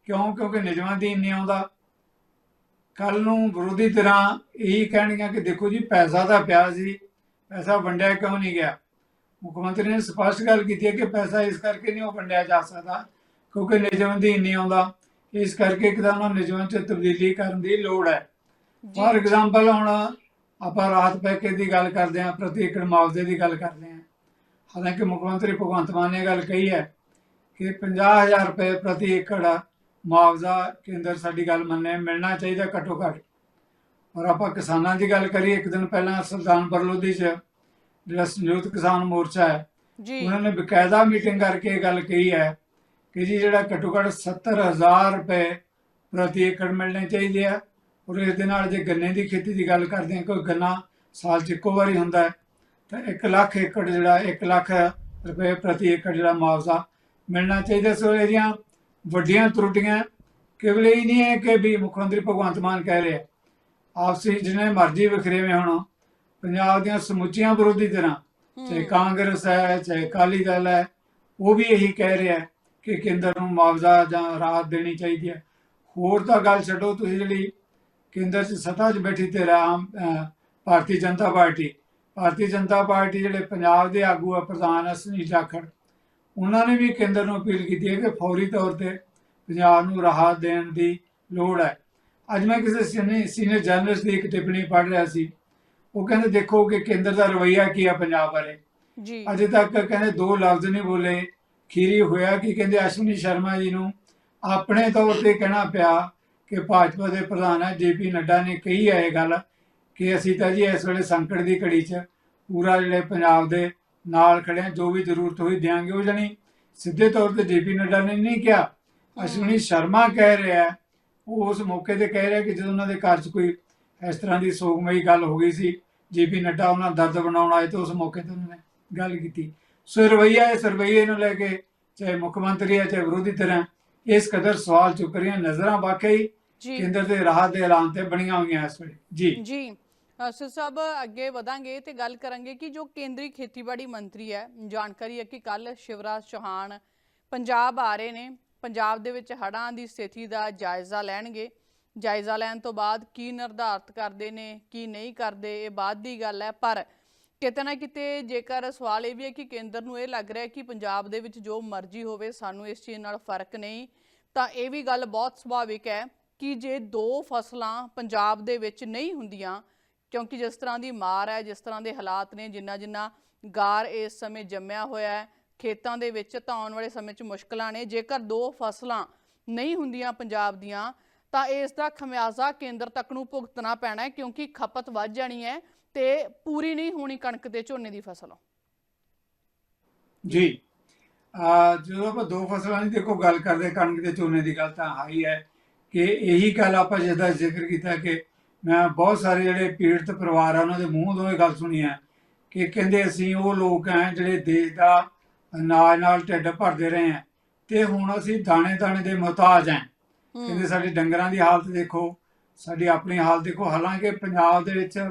ਕਿਉਂ? ਕਿਉਂਕਿ ਨਿਯਮਾਂ ਦੀ ਨਹੀਂ ਆਉਂਦਾ। ਕੱਲ ਨੂੰ ਵਿਰੋਧੀ ਤਰ੍ਹਾਂ ਇਹੀ ਕਹਿਣਗੀਆਂ ਕਿ ਦੇਖੋ ਜੀ ਪੈਸਾ ਤਾਂ ਪਿਆ ਸੀ। ਪੈਸਾ ਵੰਡਿਆ ਕਿਉਂ ਨਹੀਂ ਗਿਆ? ਮੁੱਖ ਮੰਤਰੀ ਨੇ ਸਪਸ਼ਟ ਗੱਲ ਕੀਤੀ ਹੈ ਕਿ ਪੈਸਾ ਇਸ ਕਰਕੇ ਨਹੀਂ ਉਹ ਵੰਡਿਆ ਜਾ ਸਕਦਾ ਕਿਉਂਕਿ ਨਿਯਮ ਦੀ ਨਹੀਂ ਆਉਂਦਾ। ਇਸ ਕਰਕੇ ਇੱਕਦਮ ਉਹਨਾਂ ਨਿਯਮਾਂ 'ਚ ਤਬਦੀਲੀ ਕਰਨ ਦੀ ਲੋੜ ਹੈ। ਫਾਰ ਐਗਜ਼ਾਮਪਲ ਹੁਣ ਆਪਾਂ ਰਾਹਤ ਪੈਕੇਜ ਦੀ ਗੱਲ ਕਰਦੇ ਹਾਂ ਪ੍ਰਤੀ ਏਕੜ ਮੁਆਵਜ਼ੇ ਦੀ ਗੱਲ ਕਰਦੇ ਹਾਂ। ਹਾਲਾਂਕਿ ਮੁੱਖ ਮੰਤਰੀ ਭਗਵੰਤ ਮਾਨ ਨੇ ਗੱਲ ਕਹੀ ਹੈ ਕਿ 50000 ਰੁਪਏ ਪ੍ਰਤੀ ਏਕੜ ਮੁਆਵਜ਼ਾ ਕੇਂਦਰ ਸਾਡੀ ਗੱਲ ਮੰਨੇ ਮਿਲਣਾ ਚਾਹੀਦਾ ਘੱਟੋ ਘੱਟ। ਔਰ ਆਪਾਂ ਕਿਸਾਨਾਂ ਦੀ ਗੱਲ ਕਰੀਏ ਇੱਕ ਦਿਨ ਪਹਿਲਾਂ ਸੁਲਤਾਨਪੁਰ ਲੋਧੀ 'ਚ ਜਿਹੜਾ ਸੰਯੁਕਤ ਕਿਸਾਨ ਮੋਰਚਾ ਹੈ ਜੀ। ਉਹਨਾਂ ਨੇ ਬਕਾਇਦਾ ਮੀਟਿੰਗ ਕਰਕੇ ਇਹ ਗੱਲ ਕਹੀ ਹੈ ਕਿ ਜੀ ਜਿਹੜਾ ਘੱਟੋ ਘੱਟ 70000 ਰੁਪਏ ਪ੍ਰਤੀ ਏਕੜ ਮਿਲਣੇ ਚਾਹੀਦੇ ਆ ਔਰ ਇਸ ਦੇ ਨਾਲ ਜੇ ਗੰਨੇ ਦੀ ਖੇਤੀ ਦੀ ਗੱਲ ਕਰਦੇ ਹਾਂ ਕੋਈ ਗੰਨਾ ਸਾਲ 'ਚ ਇੱਕੋ ਵਾਰੀ ਹੁੰਦਾ ਹੈ ਤਾਂ 1 ਲੱਖ ਏਕੜ ਜਿਹੜਾ 1 ਲੱਖ ਰੁਪਏ ਪ੍ਰਤੀ ਏਕੜ ਜਿਹੜਾ ਮੁਆਵਜ਼ਾ ਮਿਲਣਾ ਚਾਹੀਦਾ ਸੋ ਇਹਦੀਆਂ ਵੱਡੀਆਂ ਤਰੁੱਟੀਆਂ ਕੇਵਲ ਇਹ ਨਹੀਂ ਹੈ ਕਿ ਵੀ ਮੁੱਖ ਮੰਤਰੀ ਭਗਵੰਤ ਮਾਨ ਕਹਿ ਰਿਹਾ ਆਪਸੀ ਜਿਹਨੇ ਮਰਜ਼ੀ ਵਖਰੇਵੇਂ ਹੁਣ ਪੰਜਾਬ ਦੀਆਂ ਸਮੁੱਚੀਆਂ ਵਿਰੋਧੀ ਧਿਰਾਂ ਚਾਹੇ ਕਾਂਗਰਸ ਹੈ ਚਾਹੇ ਅਕਾਲੀ ਦਲ ਹੈ ਉਹ ਵੀ ਇਹੀ ਕਹਿ ਰਿਹਾ ਕਿ ਕੇਂਦਰ ਨੂੰ ਮੁਆਵਜ਼ਾ ਜਾਂ ਰਾਹਤ ਦੇਣੀ ਚਾਹੀਦੀ ਹੈ। ਹੋਰ ਤਾਂ ਗੱਲ ਛੱਡੋ ਤੁਸੀਂ ਜਿਹੜੀ ਕੇਂਦਰ 'ਚ ਸੱਤਾ 'ਚ ਬੈਠੀ ਤੇ ਰਾਮ ਭਾਰਤੀ ਜਨਤਾ ਪਾਰਟੀ ਭਾਰਤੀ ਜਨਤਾ ਪਾਰਟੀ ਜਿਹੜੇ ਪੰਜਾਬ ਦੇ ਆਗੂ ਆ ਪ੍ਰਧਾਨ ਹੈ ਸੁਨੀਲ ਜਾਖੜ ਉਹਨਾਂ ਨੇ ਵੀ ਕੇਂਦਰ ਨੂੰ ਅਪੀਲ ਕੀਤੀ ਹੈ ਕਿ ਫੌਰੀ ਤੌਰ ਤੇ ਪੰਜਾਬ ਨੂੰ ਰਾਹਤ ਦੇਣ ਦੀ ਲੋੜ ਹੈ। ਅੱਜ ਮੈਂ ਕਿਸੇ ਸੀਨੀਅਰ ਜਰਨਲਿਸਟ ਦੀ ਇੱਕ ਟਿੱਪਣੀ ਪੜ੍ਹ ਰਿਹਾ ਸੀ। ਉਹ ਕਹਿੰਦੇ ਦੇਖੋ ਕਿ ਕੇਂਦਰ ਦਾ ਰਵੱਈਆ ਕੀ ਹੈ ਪੰਜਾਬ ਬਾਰੇ? ਜੀ। ਅਜੇ ਤੱਕ ਕਹਿੰਦੇ ਦੋ ਲਫ਼ਜ਼ ਨਹੀਂ ਬੋਲੇ। ਖੀਰੀ ਹੋਇਆ ਕਿ ਕਹਿੰਦੇ ਅਸ਼ਵਨੀ ਸ਼ਰਮਾ ਜੀ ਨੂੰ ਆਪਣੇ ਤੌਰ ਤੇ ਕਹਿਣਾ ਪਿਆ ਕਿ ਭਾਜਪਾ ਦੇ ਪ੍ਰਧਾਨ ਹੈ ਜੇਪੀ ਨੱਡਾ ਨੇ ਕਹੀ ਹੈ ਇਹ ਗੱਲ ਕਿ ਅਸੀਂ ਤਾਂ ਜੀ ਇਸ ਵੇਲੇ ਸੰਕਟ ਦੀ ਘੜੀ 'ਚ ਪੂਰਾ ਜਿਹੜੇ ਪੰਜਾਬ ਦੇ ਨਾਲ ਖੜੇ ਹਾਂ ਜੋ ਵੀ ਜ਼ਰੂਰਤ ਹੋਈ ਦਿਆਂਗੇ ਉਹ ਜਣੀ। ਸਿੱਧੇ ਤੌਰ ਤੇ ਜੇਪੀ ਨੱਡਾ ਨੇ ਨਹੀਂ ਕਿਹਾ। ਅਸ਼ਵਨੀ ਸ਼ਰਮਾ ਕਹਿ ਰਿਹਾ ਹੈ, ਉਹ ਉਸ ਮੌਕੇ ਤੇ ਕਹਿ ਰਿਹਾ ਕਿ ਜਦੋਂ ਉਹਨਾਂ ਦੇ ਘਰ 'ਚ ਕੋਈ ਇਸ ਤਰ੍ਹਾਂ ਦੀ ਸੋਗਮਈ ਗੱਲ ਹੋ ਗਈ ਸੀ ਜੇਪੀ ਨੱਡਾ ਉਹਨਾਂ ਦਰਦ ਬਣਾਉਣ ਆਏ ਤੇ ਉਸ ਮੌਕੇ ਤੇ ਉਹਨਾਂ ਨੇ ਗੱਲ ਕੀਤੀ। ਸੋ ਰਵੱਈਆ ਇਸ ਰਵੱਈਏ ਨੂੰ ਲੈ ਕੇ ਚਾਹੇ ਮੁੱਖ ਮੰਤਰੀ ਹੈ ਚਾਹੇ ਵਿਰੋਧੀ ਧਿਰਾਂ ਇਸ ਕਦਰ ਸਵਾਲ ਚੁੱਕ ਰਹੀਆਂ ਨਜ਼ਰਾਂ ਵਾਕਈ ਕੇਂਦਰ ਦੇ ਰਾਹਤ ਦੇ ਐਲਾਨ ਤੇ ਬਣੀਆਂ ਹੋਈਆਂ ਇਸ ਵੇਲੇ। ਜੀ। ਜੀ। ਅਸਰ ਸਾਹਿਬ ਅੱਗੇ ਵਧਾਂਗੇ ਤੇ ਗੱਲ ਕਰਾਂਗੇ ਕਿ ਜੋ ਕੇਂਦਰੀ ਖੇਤੀਬਾੜੀ ਮੰਤਰੀ ਹੈ ਜਾਣਕਾਰੀ ਹੈ ਕਿ ਕੱਲ ਸ਼ਿਵਰਾਜ ਚੌਹਾਨ ਪੰਜਾਬ ਆ ਰਹੇ ਨੇ। ਪੰਜਾਬ ਦੇ ਵਿੱਚ ਹੜ੍ਹਾਂ ਦੀ ਸਥਿਤੀ ਦਾ ਜਾਇਜ਼ਾ ਲੈਣਗੇ। ਜਾਇਜ਼ਾ ਲੈਣ ਤੋਂ ਬਾਅਦ ਕੀ ਨਿਰਧਾਰਤ ਕਰਦੇ ਨੇ, ਕੀ ਨਹੀਂ ਕਰਦੇ, ਇਹ ਬਾਅਦ ਦੀ ਗੱਲ ਹੈ। ਪਰ ਕਿਤੇ ਨਾ ਕਿਤੇ ਜੇਕਰ ਸਵਾਲ ਇਹ ਵੀ ਹੈ ਕਿ ਕੇਂਦਰ ਨੂੰ ਇਹ ਲੱਗ ਰਿਹਾ ਕਿ ਪੰਜਾਬ ਦੇ ਵਿੱਚ ਜੋ ਮਰਜ਼ੀ ਹੋਵੇ, ਸਾਨੂੰ ਇਸ ਚੀਜ਼ ਨਾਲ ਫ਼ਰਕ ਨਹੀਂ, ਤਾਂ ਇਹ ਵੀ ਗੱਲ ਬਹੁਤ ਸੁਭਾਵਿਕ ਹੈ ਕਿ ਜੇ ਦੋ ਫਸਲਾਂ ਪੰਜਾਬ ਦੇ ਵਿੱਚ ਨਹੀਂ ਹੁੰਦੀਆਂ, ਕਿਉਂਕਿ ਜਿਸ ਤਰ੍ਹਾਂ ਦੀ ਮਾਰ ਹੈ, ਜਿਸ ਤਰ੍ਹਾਂ ਦੇ ਹਾਲਾਤ ਨੇ ਜਿੰਨਾ ਜਿੰਨਾ ਗਾਰ ਇਸ ਸਮੇਂ ਜੰਮਿਆ ਹੋਇਆ ਹੈ ਖੇਤਾਂ ਦੇ ਵਿੱਚ ਤਾਂ ਆਉਣ ਵਾਲੇ ਸਮੇਂ 'ਚ ਮੁਸ਼ਕਲਾਂ ਨੇ। ਜੇਕਰ ਦੋ ਫਸਲਾਂ ਨਹੀਂ ਹੁੰਦੀਆਂ ਪੰਜਾਬ ਦੀਆਂ, ਤਾਂ ਇਸ ਦਾ ਖਮਿਆਜ਼ਾ ਕੇਂਦਰ ਤੱਕ ਨੂੰ ਭੁਗਤਣਾ ਪੈਣਾ ਹੈ ਕਿਉਂਕਿ ਖਪਤ ਵੱਧ ਜਾਣੀ ਹੈ ਤੇ ਪੂਰੀ ਨਹੀਂ ਹੋਣੀ ਕਣਕ ਤੇ ਝੋਨੇ ਦੀ ਫਸਲ। ਜੀ। ਜਦੋਂ ਆਪਾਂ ਦੋ ਫਸਲਾਂ ਦੀ ਦੇਖੋ ਗੱਲ ਕਰਦੇ ਕਣਕ ਤੇ ਝੋਨੇ ਦੀ ਗੱਲ ਤਾਂ ਹਾਈ ਹੈ ਕਿ ਇਹੀ ਗੱਲ ਆਪਾਂ ਜਿਹਦਾ ਜ਼ਿਕਰ ਕੀਤਾ ਕਿ ਮੈਂ ਬਹੁਤ ਸਾਰੇ ਜਿਹੜੇ ਪੀੜਤ ਪਰਿਵਾਰ ਆ, ਉਹਨਾਂ ਦੇ ਮੂੰਹ ਤੋਂ ਇਹ ਗੱਲ ਸੁਣੀ ਹੈ ਕਿ ਕਹਿੰਦੇ ਅਸੀਂ ਉਹ ਲੋਕ ਆ ਜਿਹੜੇ ਦੇਸ਼ ਦਾ ਅਨਾਜ ਨਾਲ ਢਿੱਡ ਭਰਦੇ ਰਹੇ ਆ। ਤੇ ਹੁਣ ਅਸੀਂ ਦਾਣੇ ਦਾਣੇ ਦੇ ਮੁਹਤਾਜ ਆ। ਕਹਿੰਦੇ ਸਾਡੇ ਡੰਗਰਾਂ ਦੀ ਹਾਲਤ ਦੇਖੋ। ਸਾਡੀ ਆਪਣੀ ਹਾਲਤ ਦੇਖੋ। ਹਾਲਾਂਕਿ ਪੰਜਾਬ ਦੇ ਵਿੱਚ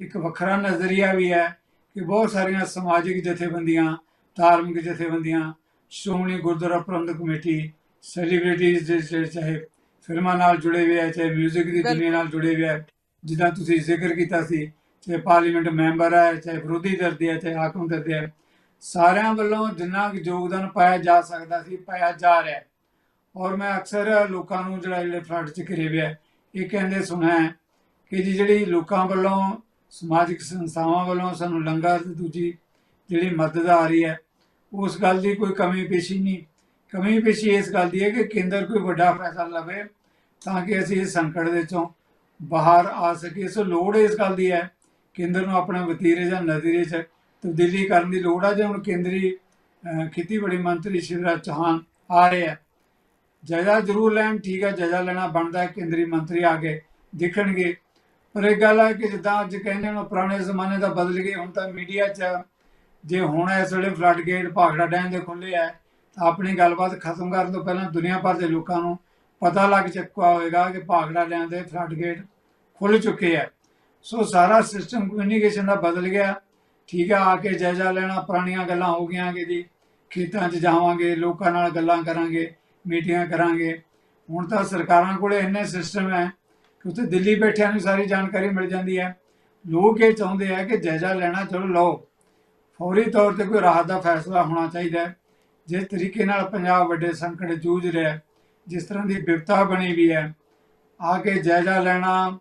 ਇੱਕ ਵੱਖਰਾ ਨਜ਼ਰੀਆ ਵੀ ਹੈ ਕਿ ਬਹੁਤ ਸਾਰੀਆਂ ਸਮਾਜਿਕ ਜਥੇਬੰਦੀਆਂ ਧਾਰਮਿਕ ਜਥੇਬੰਦੀਆਂ ਸ਼੍ਰੋਮਣੀ ਗੁਰਦੁਆਰਾ ਪ੍ਰਬੰਧਕ ਕਮੇਟੀ ਸੈਲੀਬ੍ਰਿਟੀਜ਼ ਜਿਹੜੇ ਚਾਹੇ ਫਿਲਮਾਂ ਨਾਲ ਜੁੜੇ ਹੋਏ ਆ ਚਾਹੇ 뮤직 ਦੀ। ਦੁਨੀਆ ਨਾਲ ਜੁੜੇ ਹੋਏ ਆ ਜਿੱਦਾਂ ਤੁਸੀਂ ਜ਼ਿਕਰ ਕੀਤਾ ਸੀ ਚਾਹੇ ਪਾਰਲੀਮੈਂਟ ਮੈਂਬਰ ਹੈ ਚਾਹੇ ਵਿਰੋਧੀ ਧਿਰ ਦੇ ਹੈ ਚਾਹੇ ਹਾਕਮ ਧਿਰ ਦੇ ਹੈ ਸਾਰਿਆਂ ਵੱਲੋਂ ਜਿੰਨਾ ਕੁ ਯੋਗਦਾਨ ਪਾਇਆ ਜਾ ਸਕਦਾ ਸੀ, ਪਾਇਆ ਜਾ ਰਿਹਾ ਔਰ ਮੈਂ ਅਕਸਰ ਲੋਕਾਂ ਨੂੰ ਜਿਹੜਾ ਜਿਹੜੇ ਫਲੱਡ ਚ ਘਿਰੇ ਹੋਏ ਇਹ ਕਹਿੰਦੇ ਸੁਣਿਆ ਹੈ ਕਿ ਜੀ ਜਿਹੜੀ ਲੋਕਾਂ ਵੱਲੋਂ, ਸਮਾਜਿਕ ਸੰਸਥਾਵਾਂ ਵੱਲੋਂ ਸਾਨੂੰ ਲੰਗਰ ਤੇ ਦੂਜੀ ਜਿਹੜੀ ਮਦਦ ਆ ਰਹੀ ਹੈ, ਉਸ ਗੱਲ ਦੀ ਕੋਈ ਕਮੀ ਪੇਸ਼ੀ ਨਹੀਂ। ਕਮੀ ਪੇਸ਼ੀ ਇਸ ਗੱਲ ਦੀ ਹੈ ਕਿ ਕੇਂਦਰ ਕੋਈ ਵੱਡਾ ਫੈਸਲਾ ਲਵੇ ਤਾਂ ਕਿ ਅਸੀਂ ਇਸ ਸੰਕਟ ਦੇ ਚੋਂ ਬਾਹਰ ਆ ਸਕੀਏ। ਸੋ ਲੋੜ ਇਸ ਗੱਲ ਦੀ ਹੈ, ਕੇਂਦਰ ਨੂੰ ਆਪਣੇ ਵਤੀਰੇ ਜਾਂ ਨਜ਼ਰੀਏ 'ਚ ਤਬਦੀਲੀ ਕਰਨ ਦੀ ਲੋੜ ਆ ਜੇ ਹੁਣ ਕੇਂਦਰੀ ਖੇਤੀਬਾੜੀ ਮੰਤਰੀ ਸ਼ਿਵਰਾਜ ਚੌਹਾਨ ਆ ਰਹੇ ਹੈ ਜਾਇਜ਼ਾ ਜ਼ਰੂਰ ਲੈਣ, ਠੀਕ ਆ ਜਾਇਜ਼ਾ ਲੈਣਾ ਬਣਦਾ ਹੈ, ਕੇਂਦਰੀ ਮੰਤਰੀ ਆ ਕੇ ਦੇਖਣਗੇ। ਪਰ ਇਹ ਗੱਲ ਹੈ ਕਿ ਜਿੱਦਾਂ ਅੱਜ ਕਹਿੰਦੇ ਹੁਣ ਪੁਰਾਣੇ ਜ਼ਮਾਨੇ ਦਾ ਬਦਲ ਗਏ, ਹੁਣ ਤਾਂ ਮੀਡੀਆ 'ਚ ਜੇ ਹੁਣ ਇਸ ਵੇਲੇ ਫਲੱਡ ਗੇਟ ਭਾਖੜਾ ਡੈਮ ਦੇ ਖੁੱਲੇ ਆ, ਤਾਂ ਆਪਣੀ ਗੱਲਬਾਤ ਖਤਮ ਕਰਨ ਤੋਂ ਪਹਿਲਾਂ ਦੁਨੀਆ ਭਰ ਦੇ ਲੋਕਾਂ ਨੂੰ ਪਤਾ ਲੱਗ ਚੁੱਕਾ ਹੋਵੇਗਾ ਕਿ ਭਾਖੜਾ ਡੈਮ ਦੇ ਫਲੱਡ ਗੇਟ ਖੁੱਲ ਚੁੱਕੇ ਆ। ਸੋ ਸਾਰਾ ਸਿਸਟਮ ਕਮਿਊਨੀਕੇਸ਼ਨ ਦਾ ਬਦਲ ਗਿਆ। ਠੀਕ ਆ ਆ ਕੇ ਜਾਇਜ਼ਾ ਲੈਣਾ, ਪੁਰਾਣੀਆਂ ਗੱਲਾਂ ਹੋ ਗਈਆਂ ਕਿ ਜੀ, ਖੇਤਾਂ 'ਚ ਜਾਵਾਂਗੇ, ਲੋਕਾਂ ਨਾਲ ਗੱਲਾਂ ਕਰਾਂਗੇ, ਮੀਟਿੰਗਾਂ ਕਰਾਂਗੇ। ਹੁਣ ਤਾਂ ਸਰਕਾਰਾਂ ਕੋਲੇ ਇੰਨੇ ਸਿਸਟਮ ਹੈ ਕਿ ਉੱਥੇ ਦਿੱਲੀ ਬੈਠਿਆਂ ਨੂੰ ਸਾਰੀ ਜਾਣਕਾਰੀ ਮਿਲ ਜਾਂਦੀ ਹੈ। ਲੋਕ ਇਹ ਚਾਹੁੰਦੇ ਆ ਕਿ ਜਾਇਜ਼ਾ ਲੈਣਾ, ਚਲੋ ਲਓ। ਫੌਰੀ ਤੌਰ ਤੇ ਕੋਈ ਰਾਹਤ ਦਾ ਫੈਸਲਾ ਹੋਣਾ ਚਾਹੀਦਾ ਹੈ। ਜਿਸ ਤਰੀਕੇ ਨਾਲ ਪੰਜਾਬ ਵੱਡੇ ਸੰਕਟ ਜੂਝ ਰਿਹਾ ਜਿਸ ਤਰ੍ਹਾਂ ਦੀ ਵਿਪਤਾ ਬਣੀ ਵੀ ਹੈ, ਆ ਕੇ ਜਾਇਜ਼ਾ ਲੈਣਾ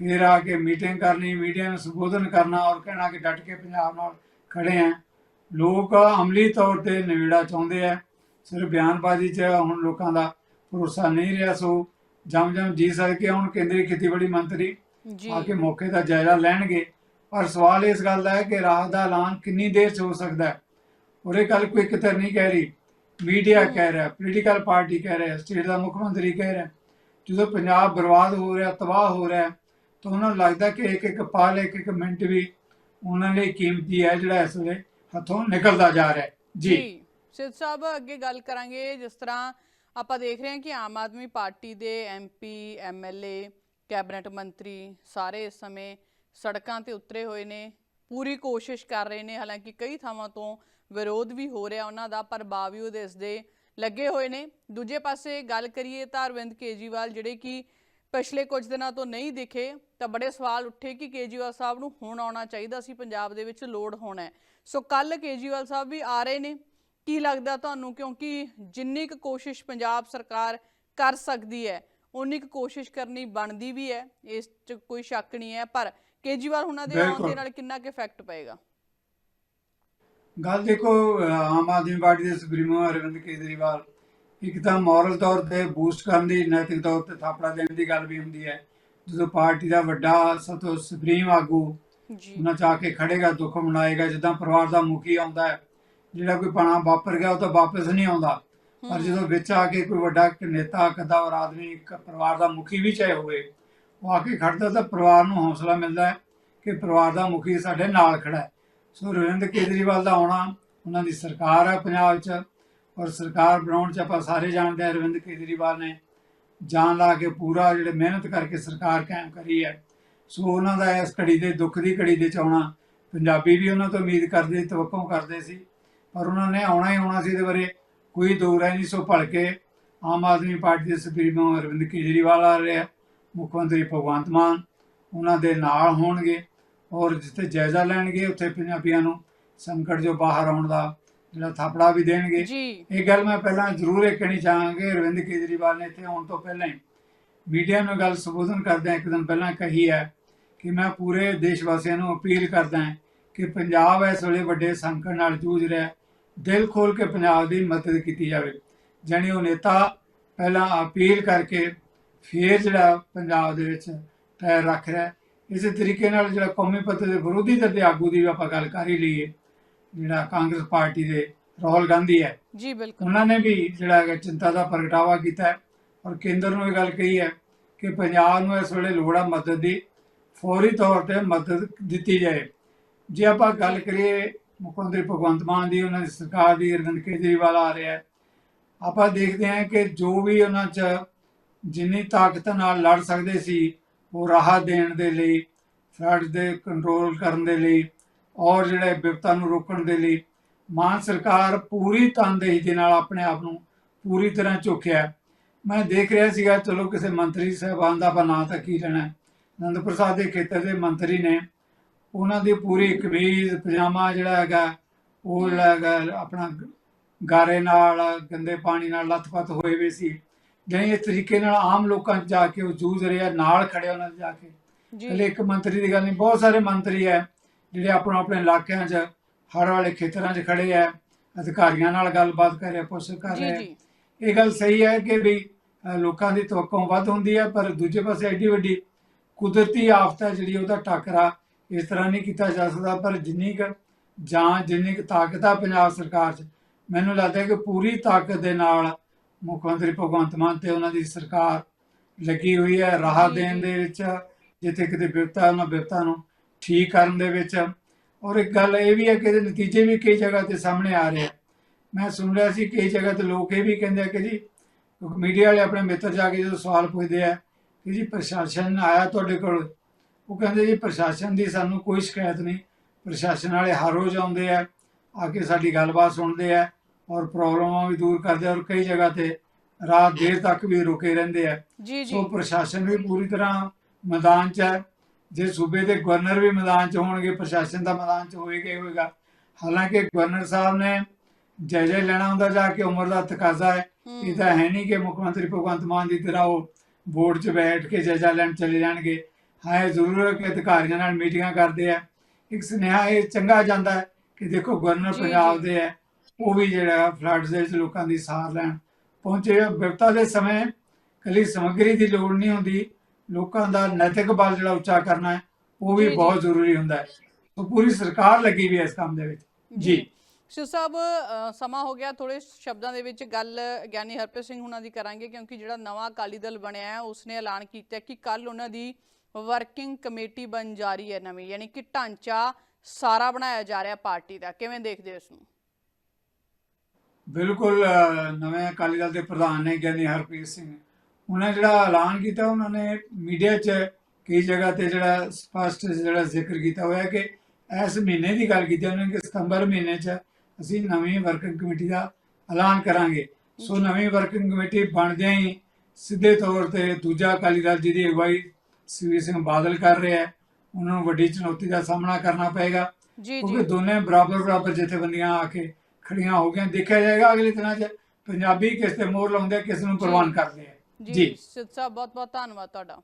ਫਿਰ ਆ ਕੇ ਮੀਟਿੰਗ ਕਰਨੀ ਮੀਡੀਆ ਨੂੰ ਸੰਬੋਧਨ ਕਰਨਾ ਔਰ ਕਹਿਣਾ ਕਿ ਡਟ ਕੇ ਪੰਜਾਬ ਨਾਲ ਖੜੇ ਆ। ਲੋਕ ਅਮਲੀ ਤੌਰ ਤੇ ਨਿਵੇੜਾ ਚਾਹੁੰਦੇ ਆ। ਸਿਰਫ ਬਿਆਨਬਾਜ਼ੀ 'ਚ ਹੁਣ ਲੋਕਾਂ ਦਾ ਭਰੋਸਾ ਨਹੀਂ ਰਿਹਾ ਸੋ ਜਮ ਜਮ ਜੀ ਸਦਕੇ ਹੁਣ ਕੇਂਦਰੀ ਖੇਤੀਬਾੜੀ ਮੰਤਰੀ ਆ ਕੇ ਮੌਕੇ ਦਾ ਜਾਇਜ਼ਾ ਲੈਣਗੇ। ਪਰ ਸਵਾਲ ਇਸ ਗੱਲ ਦਾ ਹੈ ਕਿ ਰਾਹਤ ਦਾ ਐਲਾਨ ਕਿੰਨੀ ਦੇਰ 'ਚ ਹੋ ਸਕਦਾ ਹੈ? ਔਰ ਇਹ ਗੱਲ ਕੋਈ ਕਿਤਰ ਨਹੀਂ ਕਹਿ ਰਹੀ। ਮੀਡੀਆ ਕਹਿ ਰਿਹਾ ਪੋਲੀਟੀਕਲ ਪਾਰਟੀ ਕਹਿ ਰਿਹਾ ਸਟੇਟ ਦਾ ਮੁੱਖ ਮੰਤਰੀ ਕਹਿ ਰਿਹਾ। ਜਦੋਂ ਪੰਜਾਬ ਬਰਬਾਦ ਹੋ ਰਿਹਾ ਤਬਾਹ ਹੋ ਰਿਹਾ ਤਾਂ ਉਹਨਾਂ ਨੂੰ ਲੱਗਦਾ ਕਿ ਇੱਕ ਇੱਕ ਪਲ, ਇੱਕ ਇੱਕ ਮਿੰਟ ਵੀ ਉਹਨਾਂ ਲਈ ਕੀਮਤੀ ਹੈ ਜਿਹੜਾ ਇਸ ਵੇਲੇ ਹੱਥੋਂ ਨਿਕਲਦਾ ਜਾ ਰਿਹਾ ਜੀ। ਸਿੱਧ ਸਾਹਿਬ, ਅੱਗੇ ਗੱਲ ਕਰਾਂਗੇ ਜਿਸ ਤਰ੍ਹਾਂ ਆਪਾਂ ਦੇਖ ਰਹੇ ਹਾਂ ਕਿ ਆਮ ਆਦਮੀ ਪਾਰਟੀ ਦੇ ਐਮਪੀ ਐਮਐਲਏ ਕੈਬਨਿਟ ਮੰਤਰੀ ਸਾਰੇ ਇਸ ਸਮੇਂ ਸੜਕਾਂ ਤੇ ਉਤਰੇ ਹੋਏ ਨੇ, ਪੂਰੀ ਕੋਸ਼ਿਸ਼ ਕਰ ਰਹੇ ਨੇ, ਹਾਲਾਂਕਿ ਕਈ ਥਾਵਾਂ ਤੋਂ ਵਿਰੋਧ ਵੀ ਹੋ ਰਿਹਾ ਉਹਨਾਂ ਦਾ, ਪਰ ਬਾਵਜੂਦ ਇਸ ਦੇ ਲੱਗੇ ਹੋਏ ਨੇ। ਦੂਜੇ ਪਾਸੇ ਗੱਲ ਕਰੀਏ ਤਾਂ ਅਰਵਿੰਦ ਕੇਜੀਵਾਲ ਜਿਹੜੇ ਕਿ ਪਿਛਲੇ ਕੁਝ ਦਿਨਾਂ ਤੋਂ ਨਹੀਂ ਦਿਖੇ ਤਾਂ ਬੜੇ ਸਵਾਲ ਉੱਠੇ ਕਿ ਕੇਜੀਵਾਲ ਸਾਹਿਬ ਨੂੰ ਹੁਣ ਆਉਣਾ ਚਾਹੀਦਾ ਸੀ ਪੰਜਾਬ ਦੇ ਵਿੱਚ ਲੋੜ ਹੋਣਾ ਸੋ ਕੱਲ ਕੇਜੀਵਾਲ ਸਾਹਿਬ ਵੀ ਆ ਰਹੇ ਨੇ। ਕੀ ਲੱਗਦਾ ਤੁਹਾਨੂੰ? ਕਿਉਂਕਿ ਜਿੰਨੀ ਕੁ ਕੋਸ਼ਿਸ਼ ਪੰਜਾਬ ਸਰਕਾਰ ਕਰ ਸਕਦੀ ਹੈ ਉਨੀ ਕੁ ਕੋਸ਼ਿਸ਼ ਕਰਨੀ ਬਣਦੀ ਵੀ ਹੈ ਇਸ 'ਚ ਕੋਈ ਸ਼ੱਕ ਨਹੀਂ ਹੈ। ਪਰ ਕੇਜੀਵਾਲ ਉਹਨਾਂ ਦੇ ਆਉਣ ਦੇ। ਨਾਲ ਕਿੰਨਾ ਕੁ ਇਫੈਕਟ ਪਏਗਾ? ਗੱਲ ਦੇਖੋ ਆਮ ਆਦਮੀ ਪਾਰਟੀ ਦੇ ਸੁਪਰੀਮੋ ਅਰਵਿੰਦ ਕੇਜਰੀਵਾਲ ਇੱਕ ਤਾਂ ਮੋਰਲ ਤੌਰ ਤੇ ਬੂਸਟ ਕਰਨ ਦੀ ਨੈਤਿਕ ਤੌਰ ਤੇ ਥਾਪੜਾ ਦੇਣ ਦੀ ਗੱਲ ਵੀ ਹੁੰਦੀ ਹੈ। ਜਦੋਂ ਪਾਰਟੀ ਦਾ ਵੱਡਾ ਸਭ ਤੋਂ ਸੁਪਰੀਮ ਆਗੂ ਜੀ। ਉਹਨਾਂ ਚ ਕੇ ਖੜੇਗਾ ਦੁੱਖ ਮਨਾਏਗਾ ਜਿੱਦਾਂ ਪਰਿਵਾਰ ਦਾ ਮੁਖੀ ਆਉਂਦਾ ਹੈ ਜਿਹੜਾ ਕੋਈ ਪਾਣਾ ਵਾਪਰ ਗਿਆ ਉਹ ਤਾਂ ਵਾਪਸ ਨਹੀਂ ਆਉਂਦਾ। ਪਰ ਜਦੋਂ ਵਿੱਚ ਆ ਕੇ ਕੋਈ ਵੱਡਾ ਨੇਤਾ ਕਦਾਵਰ ਆਦਮੀ ਇੱਕ ਪਰਿਵਾਰ ਦਾ ਮੁਖੀ ਵੀ ਚਾਹੇ ਹੋਵੇ ਉਹ ਆ ਕੇ ਖੜਦਾ ਤਾਂ ਪਰਿਵਾਰ ਨੂੰ ਹੌਸਲਾ ਮਿਲਦਾ ਹੈ ਕਿ ਪਰਿਵਾਰ ਦਾ ਮੁਖੀ ਸਾਡੇ ਨਾਲ ਖੜਾ ਹੈ। ਸੋ ਰਵਿੰਦਰ ਕੇਜਰੀਵਾਲ ਦਾ ਆਉਣਾ ਉਹਨਾਂ ਦੀ ਸਰਕਾਰ ਹੈ ਪੰਜਾਬ 'ਚ। ਔਰ ਸਰਕਾਰ ਬਣਾਉਣ 'ਚ ਆਪਾਂ ਸਾਰੇ ਜਾਣਦੇ ਹਾਂ ਅਰਵਿੰਦ ਕੇਜਰੀਵਾਲ ਨੇ ਜਾਨ ਲਾ ਕੇ ਪੂਰਾ ਜਿਹੜੇ ਮਿਹਨਤ ਕਰਕੇ ਸਰਕਾਰ ਕਾਇਮ ਕਰੀ ਹੈ। ਸੋ ਉਹਨਾਂ ਦਾ ਇਸ ਘੜੀ ਦੇ, ਦੁੱਖ ਦੀ ਘੜੀ ਦੇ ਚ ਆਉਣਾ, ਪੰਜਾਬੀ ਵੀ ਉਹਨਾਂ ਤੋਂ ਉਮੀਦ ਕਰਦੇ, ਤਵੱਕੋਂ ਕਰਦੇ ਸੀ। ਪਰ ਉਹਨਾਂ ਨੇ ਆਉਣਾ ਹੀ ਆਉਣਾ ਸੀ ਇਹਦੇ ਬਾਰੇ ਕੋਈ ਦੋ ਰਾय ਨਹੀਂ, ਸੋ ਭੜ ਕੇ ਆਮ ਆਦਮੀ ਪਾਰਟੀ ਦੇ ਸੁਪਰੀਮੋ ਅਰਵਿੰਦ ਕੇਜਰੀਵਾਲ ਆ ਰਿਹਾ ਮੁੱਖ ਮੰਤਰੀ ਭਗਵੰਤ ਮਾਨ, ਉਹਨਾਂ ਦੇ ਨਾਲ ਹੋਣਗੇ ਔਰ ਜਿੱਥੇ ਜਾਇਜ਼ਾ ਲੈਣਗੇ, ਉੱਥੇ ਪੰਜਾਬੀਆਂ ਨੂੰ ਸੰਕਟ ਜੋ ਬਾਹਰ ਆਉਣ ਦਾ ਜਿਹੜਾ ਥਾਪੜਾ ਵੀ ਦੇਣਗੇ। ਜੀ। ਇਹ ਗੱਲ ਮੈਂ ਪਹਿਲਾਂ ਜ਼ਰੂਰ ਇਹ ਕਹਿਣੀ ਚਾਹਾਂਗੇ ਅਰਵਿੰਦ ਕੇਜਰੀਵਾਲ ਨੇ ਇੱਥੇ ਆਉਣ ਤੋਂ ਪਹਿਲਾਂ ਹੀ ਮੀਡੀਆ ਨੂੰ ਗੱਲ ਸੰਬੋਧਨ ਕਰਦਿਆਂ ਇੱਕ ਦਿਨ ਪਹਿਲਾਂ ਕਹੀ ਹੈ ਕਿ ਮੈਂ ਪੂਰੇ ਦੇਸ਼ ਵਾਸੀਆਂ ਨੂੰ ਅਪੀਲ ਕਰਦਾ ਹਾਂ ਕਿ ਪੰਜਾਬ ਇਸ ਵੇਲੇ ਵੱਡੇ ਸੰਕਟ ਨਾਲ ਜੂਝ ਰਿਹਾ ਦਿਲ ਖੋਲ ਕੇ ਪੰਜਾਬ ਦੀ ਮਦਦ ਕੀਤੀ ਜਾਵੇ। ਜਾਣੀ ਉਹ ਨੇਤਾ ਪਹਿਲਾਂ ਅਪੀਲ ਕਰਕੇ ਫਿਰ ਜਿਹੜਾ ਪੰਜਾਬ ਦੇ ਵਿੱਚ ਪੈਰ ਰੱਖ ਰਿਹਾ। ਇਸੇ ਤਰੀਕੇ ਨਾਲ ਜਿਹੜਾ ਕੌਮੀ ਪੱਧਰ ਦੇ ਵਿਰੋਧੀ ਧਿਰ ਦੇ ਆਗੂ ਦੀ ਵੀ ਆਪਾਂ ਗੱਲ ਕਰ ਹੀ ਲਈਏ। ਜਿਹੜਾ ਕਾਂਗਰਸ ਪਾਰਟੀ ਦੇ ਰਾਹੁਲ ਗਾਂਧੀ ਹੈ ਜੀ ਬਿਲਕੁਲ। ਉਹਨਾਂ ਨੇ ਵੀ ਜਿਹੜਾ ਹੈਗਾ ਚਿੰਤਾ ਦਾ ਪ੍ਰਗਟਾਵਾ ਕੀਤਾ ਹੈ ਔਰ ਕੇਂਦਰ ਨੂੰ ਇਹ ਗੱਲ ਕਹੀ ਹੈ ਕਿ ਪੰਜਾਬ ਨੂੰ ਇਸ ਵੇਲੇ ਲੋੜ ਆ ਮਦਦ ਦੀ ਫੌਰੀ ਤੌਰ ਤੇ ਮਦਦ ਦਿੱਤੀ ਜਾਏ। ਜੇ ਆਪਾਂ ਗੱਲ ਕਰੀਏ ਮੁੱਖ ਮੰਤਰੀ ਭਗਵੰਤ ਮਾਨ ਦੀ ਉਹਨਾਂ ਦੀ ਸਰਕਾਰ ਦੀ ਅਰਵਿੰਦ ਕੇਜਰੀਵਾਲ ਆ ਰਿਹਾ ਹੈ ਆਪਾਂ ਦੇਖਦੇ ਹਾਂ ਕਿ ਜੋ ਵੀ ਉਹਨਾਂ 'ਚ ਜਿੰਨੀ ਤਾਕਤ ਨਾਲ ਲੜ ਸਕਦੇ ਸੀ ਉਹ ਰਾਹਤ ਦੇਣ ਦੇ ਲਈ ਫਲੱਡ ਦੇ ਕੰਟਰੋਲ ਕਰਨ ਦੇ ਲਈ ਔਰ ਜਿਹੜੇ ਵਿਪਤਾ ਨੂੰ ਰੋਕਣ ਦੇ ਲਈ ਮਾਨ ਸਰਕਾਰ ਪੂਰੀ ਤਨਦੇਹੀ ਦੇ ਨਾਲ ਆਪਣੇ ਆਪ ਨੂੰ ਪੂਰੀ ਤਰ੍ਹਾਂ ਝੋਕਿਆ। ਮੈਂ ਦੇਖ ਰਿਹਾ ਸੀਗਾ ਚਲੋ ਕਿਸੇ ਮੰਤਰੀ ਸਾਹਿਬਾਨ ਦਾ ਆਪਾਂ ਨਾਂ ਤਾਂ ਕੀ ਲੈਣਾ ਹੈ। ਆਨੰਦ ਪ੍ਰਸਾਦ ਦੇ ਖੇਤਰ ਦੇ ਮੰਤਰੀ ਨੇ ਉਹਨਾਂ ਦੀ ਪੂਰੀ ਕਮੀਜ਼ ਪਜਾਮਾ ਜਿਹੜਾ ਹੈਗਾ ਉਹ ਹੈਗਾ ਆਪਣਾ ਗਾਰੇ ਨਾਲ ਗੰਦੇ ਪਾਣੀ ਨਾਲ ਲੱਥਪੱਥ ਹੋਏ ਵੇ ਸੀ ਜਾਣੀ ਇਸ ਤਰੀਕੇ ਨਾਲ ਆਮ ਲੋਕਾਂ 'ਚ ਜਾ ਕੇ ਉਹ ਜੂਝ ਰਿਹਾ ਨਾਲ ਖੜੇ ਉਹਨਾਂ ਦੇ ਜਾ ਕੇ ਜੀ ਇੱਕ ਮੰਤਰੀ ਦੀ ਗੱਲ ਨਹੀਂ ਬਹੁਤ ਸਾਰੇ ਮੰਤਰੀ ਹੈ ਜਿਹੜੇ ਆਪਣਾ ਆਪਣੇ ਇਲਾਕਿਆਂ 'ਚ ਹੜ ਵਾਲੇ ਖੇਤਰਾਂ 'ਚ ਖੜੇ ਹੈ ਅਧਿਕਾਰੀਆਂ ਨਾਲ ਗੱਲਬਾਤ ਕਰ ਰਹੇ ਪੁੱਛ ਕਰ ਰਹੇ ਇਹ ਗੱਲ ਸਹੀ ਹੈ ਕਿ ਵੀ ਲੋਕਾਂ ਦੀ ਤਵੱਕੋਂ ਵੱਧ ਹੁੰਦੀ ਹੈ ਪਰ ਦੂਜੇ ਪਾਸੇ ਐਡੀ ਵੱਡੀ ਕੁਦਰਤੀ ਆਫਤ ਹੈ ਜਿਹੜੀ ਉਹਦਾ ਟੱਕਰਾ ਇਸ ਤਰ੍ਹਾਂ ਨਹੀਂ ਕੀਤਾ ਜਾ ਸਕਦਾ ਪਰ ਜਿੰਨੀ ਕੁ ਜਾਂ ਜਿੰਨੀ ਕੁ ਤਾਕਤ ਆ ਪੰਜਾਬ ਸਰਕਾਰ 'ਚ ਮੈਨੂੰ ਲੱਗਦਾ ਹੈ ਕਿ ਪੂਰੀ ਤਾਕਤ ਦੇ ਨਾਲ ਮੁੱਖ ਮੰਤਰੀ ਭਗਵੰਤ ਮਾਨ ਤੇ ਉਹਨਾਂ ਦੀ ਸਰਕਾਰ ਲੱਗੀ ਹੋਈ ਹੈ ਰਾਹਤ ਦੇਣ। ਦੇ ਵਿੱਚ ਜਿੱਥੇ ਕਿਤੇ ਵਿਪਤਾ ਉਹਨਾਂ ਵਿਪਤਾ ਨੂੰ ਠੀਕ ਕਰਨ ਦੇ ਵਿੱਚ। ਔਰ ਇੱਕ ਗੱਲ ਇਹ ਵੀ ਹੈ ਕਿ ਇਹਦੇ ਨਤੀਜੇ ਵੀ ਕਈ ਜਗ੍ਹਾ ਤੇ ਸਾਹਮਣੇ ਆ ਰਹੇ ਆ। ਮੈਂ ਸੁਣ ਰਿਹਾ ਸੀ ਕਈ ਜਗ੍ਹਾ ਤੇ ਲੋਕ ਇਹ ਵੀ ਕਹਿੰਦੇ ਆ ਕਿ ਜੀ ਮੀਡੀਆ ਵਾਲੇ ਆਪਣੇ ਮਿੱਤਰ ਜਾ ਕੇ ਜਦੋਂ ਸਵਾਲ ਪੁੱਛਦੇ ਆ ਕਿ ਜੀ ਪ੍ਰਸ਼ਾਸਨ ਆਇਆ ਤੁਹਾਡੇ ਕੋਲ? ਉਹ ਕਹਿੰਦੇ ਜੀ ਪ੍ਰਸ਼ਾਸਨ ਦੀ ਸਾਨੂੰ ਕੋਈ ਸ਼ਿਕਾਇਤ ਨਹੀਂ। ਪ੍ਰਸ਼ਾਸਨ ਵਾਲੇ ਹਰ ਰੋਜ਼ ਆਉਂਦੇ ਆ ਆ ਕੇ ਸਾਡੀ ਗੱਲਬਾਤ ਸੁਣਦੇ ਆ ਔਰ ਪ੍ਰੋਬਲਮਾਂ ਵੀ ਦੂਰ ਕਰਦੇ ਔਰ ਕਈ ਜਗ੍ਹਾ ਤੇ ਰਾਤ ਦੇਰ ਤੱਕ ਵੀ ਰੁਕੇ ਰਹਿੰਦੇ ਆ। ਸੋ ਪ੍ਰਸ਼ਾਸਨ ਵੀ ਪੂਰੀ ਤਰ੍ਹਾਂ ਮੈਦਾਨ 'ਚ ਹੈ। ਜੇ ਸੂਬੇ ਦੇ ਗਵਰਨਰ ਵੀ ਮੈਦਾਨ 'ਚ ਹੋਣਗੇ ਪ੍ਰਸ਼ਾਸਨ ਦਾ ਮੈਦਾਨ 'ਚ ਹੋਏਗਾ ਹੀ ਹੋਏਗਾ ਹਾਲਾਂਕਿ ਗਵਰਨਰ ਸਾਹਿਬ ਨੇ ਜਾਇਜ਼ਾ ਲੈਣਾ ਹੁੰਦਾ ਜਾ ਕੇ ਉਮਰ ਦਾ ਤਕਾਜ਼ਾ ਹੈ। ਇਹ ਤਾਂ ਹੈ ਨਹੀਂ ਕਿ ਮੁੱਖ ਮੰਤਰੀ ਭਗਵੰਤ ਮਾਨ ਦੀ ਤਰ੍ਹਾਂ ਉਹ ਬੋਰਡ 'ਚ ਬੈਠ ਕੇ ਜਾਇਜ਼ਾ ਲੈਣ ਚਲੇ ਜਾਣਗੇ। ਹਾਂ ਜ਼ਰੂਰ ਹੈ ਕਿ ਅਧਿਕਾਰੀਆਂ ਨਾਲ ਮੀਟਿੰਗਾਂ ਕਰਦੇ ਆ। ਇੱਕ ਸੁਨੇਹਾ ਇਹ ਚੰਗਾ ਜਾਂਦਾ ਹੈ ਕਿ ਦੇਖੋ ਗਵਰਨਰ ਪੰਜਾਬ। ਦੇ ਹੈ ਉਹ ਵੀ ਜਿਹੜਾ ਫਲੱਡਸ ਦੇ ਵਿੱਚ ਲੋਕਾਂ ਦੀ ਸਾਰ ਲੈਣ ਪਹੁੰਚੇ। ਵਿਪਤਾ ਦੇ ਸਮੇਂ ਕੱਲੀ ਸਮੱਗਰੀ ਦੀ ਲੋੜ ਨਹੀਂ ਹੁੰਦੀ। ਲੋਕਾਂ ਦਾ ਨੈਤਿਕ ਬਲ ਜਿਹੜਾ ਉੱਚਾ ਕਰਨਾ ਹੈ ਉਹ ਵੀ। ਬਹੁਤ ਜ਼ਰੂਰੀ ਹੁੰਦਾ ਹੈ। ਸੋ ਪੂਰੀ ਸਰਕਾਰ ਲੱਗੀ ਵੀ ਹੈ ਇਸ ਕੰਮ ਦੇ ਵਿੱਚ। ਜੀ। ਸਾਹਿਬ ਅ, ਸਮਾਂ ਹੋ ਗਿਆ ਥੋੜੇ ਸ਼ਬਦਾਂ ਦੇ ਵਿੱਚ ਗੱਲ ਗਿਆਨੀ ਹਰਪ੍ਰੀਤ ਸਿੰਘ ਹੁਣਾਂ ਦੀ ਕਰਾਂਗੇ ਕਿਉਂਕਿ ਜਿਹੜਾ ਨਵਾਂ ਅਕਾਲੀ ਦਲ ਬਣਿਆ ਹੈ ਉਸਨੇ ਐਲਾਨ ਕੀਤਾ ਕਿ ਕੱਲ ਉਹਨਾਂ ਦੀ ਵਰਕਿੰਗ ਕਮੇਟੀ ਬਣ ਜਾ ਰਹੀ ਹੈ ਨਵੀਂ ਯਾਨੀ ਕਿ ਢਾਂਚਾ ਸਾਰਾ ਬਣਾਇਆ ਜਾ ਰਿਹਾ ਪਾਰਟੀ ਦਾ। ਕਿਵੇਂ ਦੇਖਦੇ ਹੋ ਇਸ ਨੂੰ? ਬਿਲਕੁਲ ਨਵੇਂ ਅਕਾਲੀ ਦਲ ਦੇ ਪ੍ਰਧਾਨ ਨੇ ਗਿਆਨੀ ਹਰਪ੍ਰੀਤ ਸਿੰਘ ਉਹਨਾਂ ਨੇ ਜਿਹੜਾ ਐਲਾਨ ਕੀਤਾ ਉਹਨਾਂ ਨੇ ਮੀਡੀਆ 'ਚ ਕਈ ਜਗ੍ਹਾ ਤੇ ਜਿਹੜਾ ਸਪਸ਼ਟ ਜਿਹੜਾ ਜ਼ਿਕਰ ਕੀਤਾ ਹੋਇਆ ਕਿ ਇਸ ਮਹੀਨੇ ਦੀ ਗੱਲ ਕੀਤੀ ਉਹਨਾਂ ਨੇ ਕਿ ਸਤੰਬਰ ਮਹੀਨੇ 'ਚ ਅਸੀਂ ਨਵੀਂ ਵਰਕਿੰਗ ਕਮੇਟੀ ਦਾ ਐਲਾਨ ਕਰਾਂਗੇ। ਸੋ ਨਵੀਂ ਵਰਕਿੰਗ ਕਮੇਟੀ ਬਣਦਿਆਂ ਹੀ ਸਿੱਧੇ ਤੌਰ ਤੇ ਦੂਜਾ ਅਕਾਲੀ ਦਲ ਜਿਹਦੀ ਅਗਵਾਈ ਸੁਖਬੀਰ ਸਿੰਘ ਬਾਦਲ ਕਰ ਰਿਹਾ ਹੈ ਉਹਨਾਂ ਨੂੰ ਵੱਡੀ ਚੁਣੌਤੀ ਦਾ ਸਾਹਮਣਾ ਕਰਨਾ ਪਏਗਾ। ਕਿਉਂਕਿ ਦੋਨੇ ਬਰਾਬਰ ਬਰਾਬਰ ਜਥੇਬੰਦੀਆਂ ਆ ਕੇ ਖੜੀਆਂ ਹੋ ਗਈਆਂ ਦੇਖਿਆ ਜਾਏਗਾ ਅਗਲੇ ਦਿਨਾਂ 'ਚ ਪੰਜਾਬੀ ਕਿਸ ਤੇ ਮੋਹਰ ਲਾਉਂਦੇ ਕਿਸ ਨੂੰ ਪ੍ਰਵਾਨ ਕਰਦੇ ਆ। ਜੀ। ਸਿੱਧ ਸਾਹਿਬ ਬਹੁਤ ਬਹੁਤ ਧੰਨਵਾਦ ਤੁਹਾਡਾ।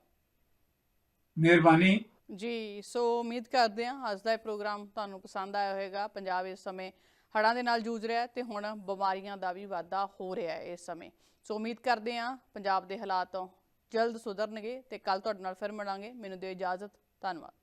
ਮਿਹਰਬਾਨੀ। ਜੀ ਸੋ ਉਮੀਦ ਕਰਦੇ ਹਾਂ ਅੱਜ ਦਾ ਇਹ ਪ੍ਰੋਗਰਾਮ ਤੁਹਾਨੂੰ ਪਸੰਦ ਆਇਆ ਹੋਵੇਗਾ। ਪੰਜਾਬ ਇਸ ਸਮੇਂ ਹੜ੍ਹਾਂ ਦੇ ਨਾਲ ਜੂਝ ਰਿਹਾ ਹੈ ਤੇ ਹੁਣ ਬਿਮਾਰੀਆਂ ਦਾ ਵੀ ਵਾਧਾ ਹੋ ਰਿਹਾ ਹੈ ਇਸ ਸਮੇਂ। ਸੋ ਉਮੀਦ ਕਰਦੇ ਹਾਂ ਪੰਜਾਬ ਦੇ ਹਾਲਾਤ ਜਲਦ ਸੁਧਰਨਗੇ ਤੇ ਕੱਲ ਤੁਹਾਡੇ ਨਾਲ ਫਿਰ ਮਿਲਾਂਗੇ। ਮੈਨੂੰ ਦਿਓ ਇਜਾਜ਼ਤ। ਧੰਨਵਾਦ।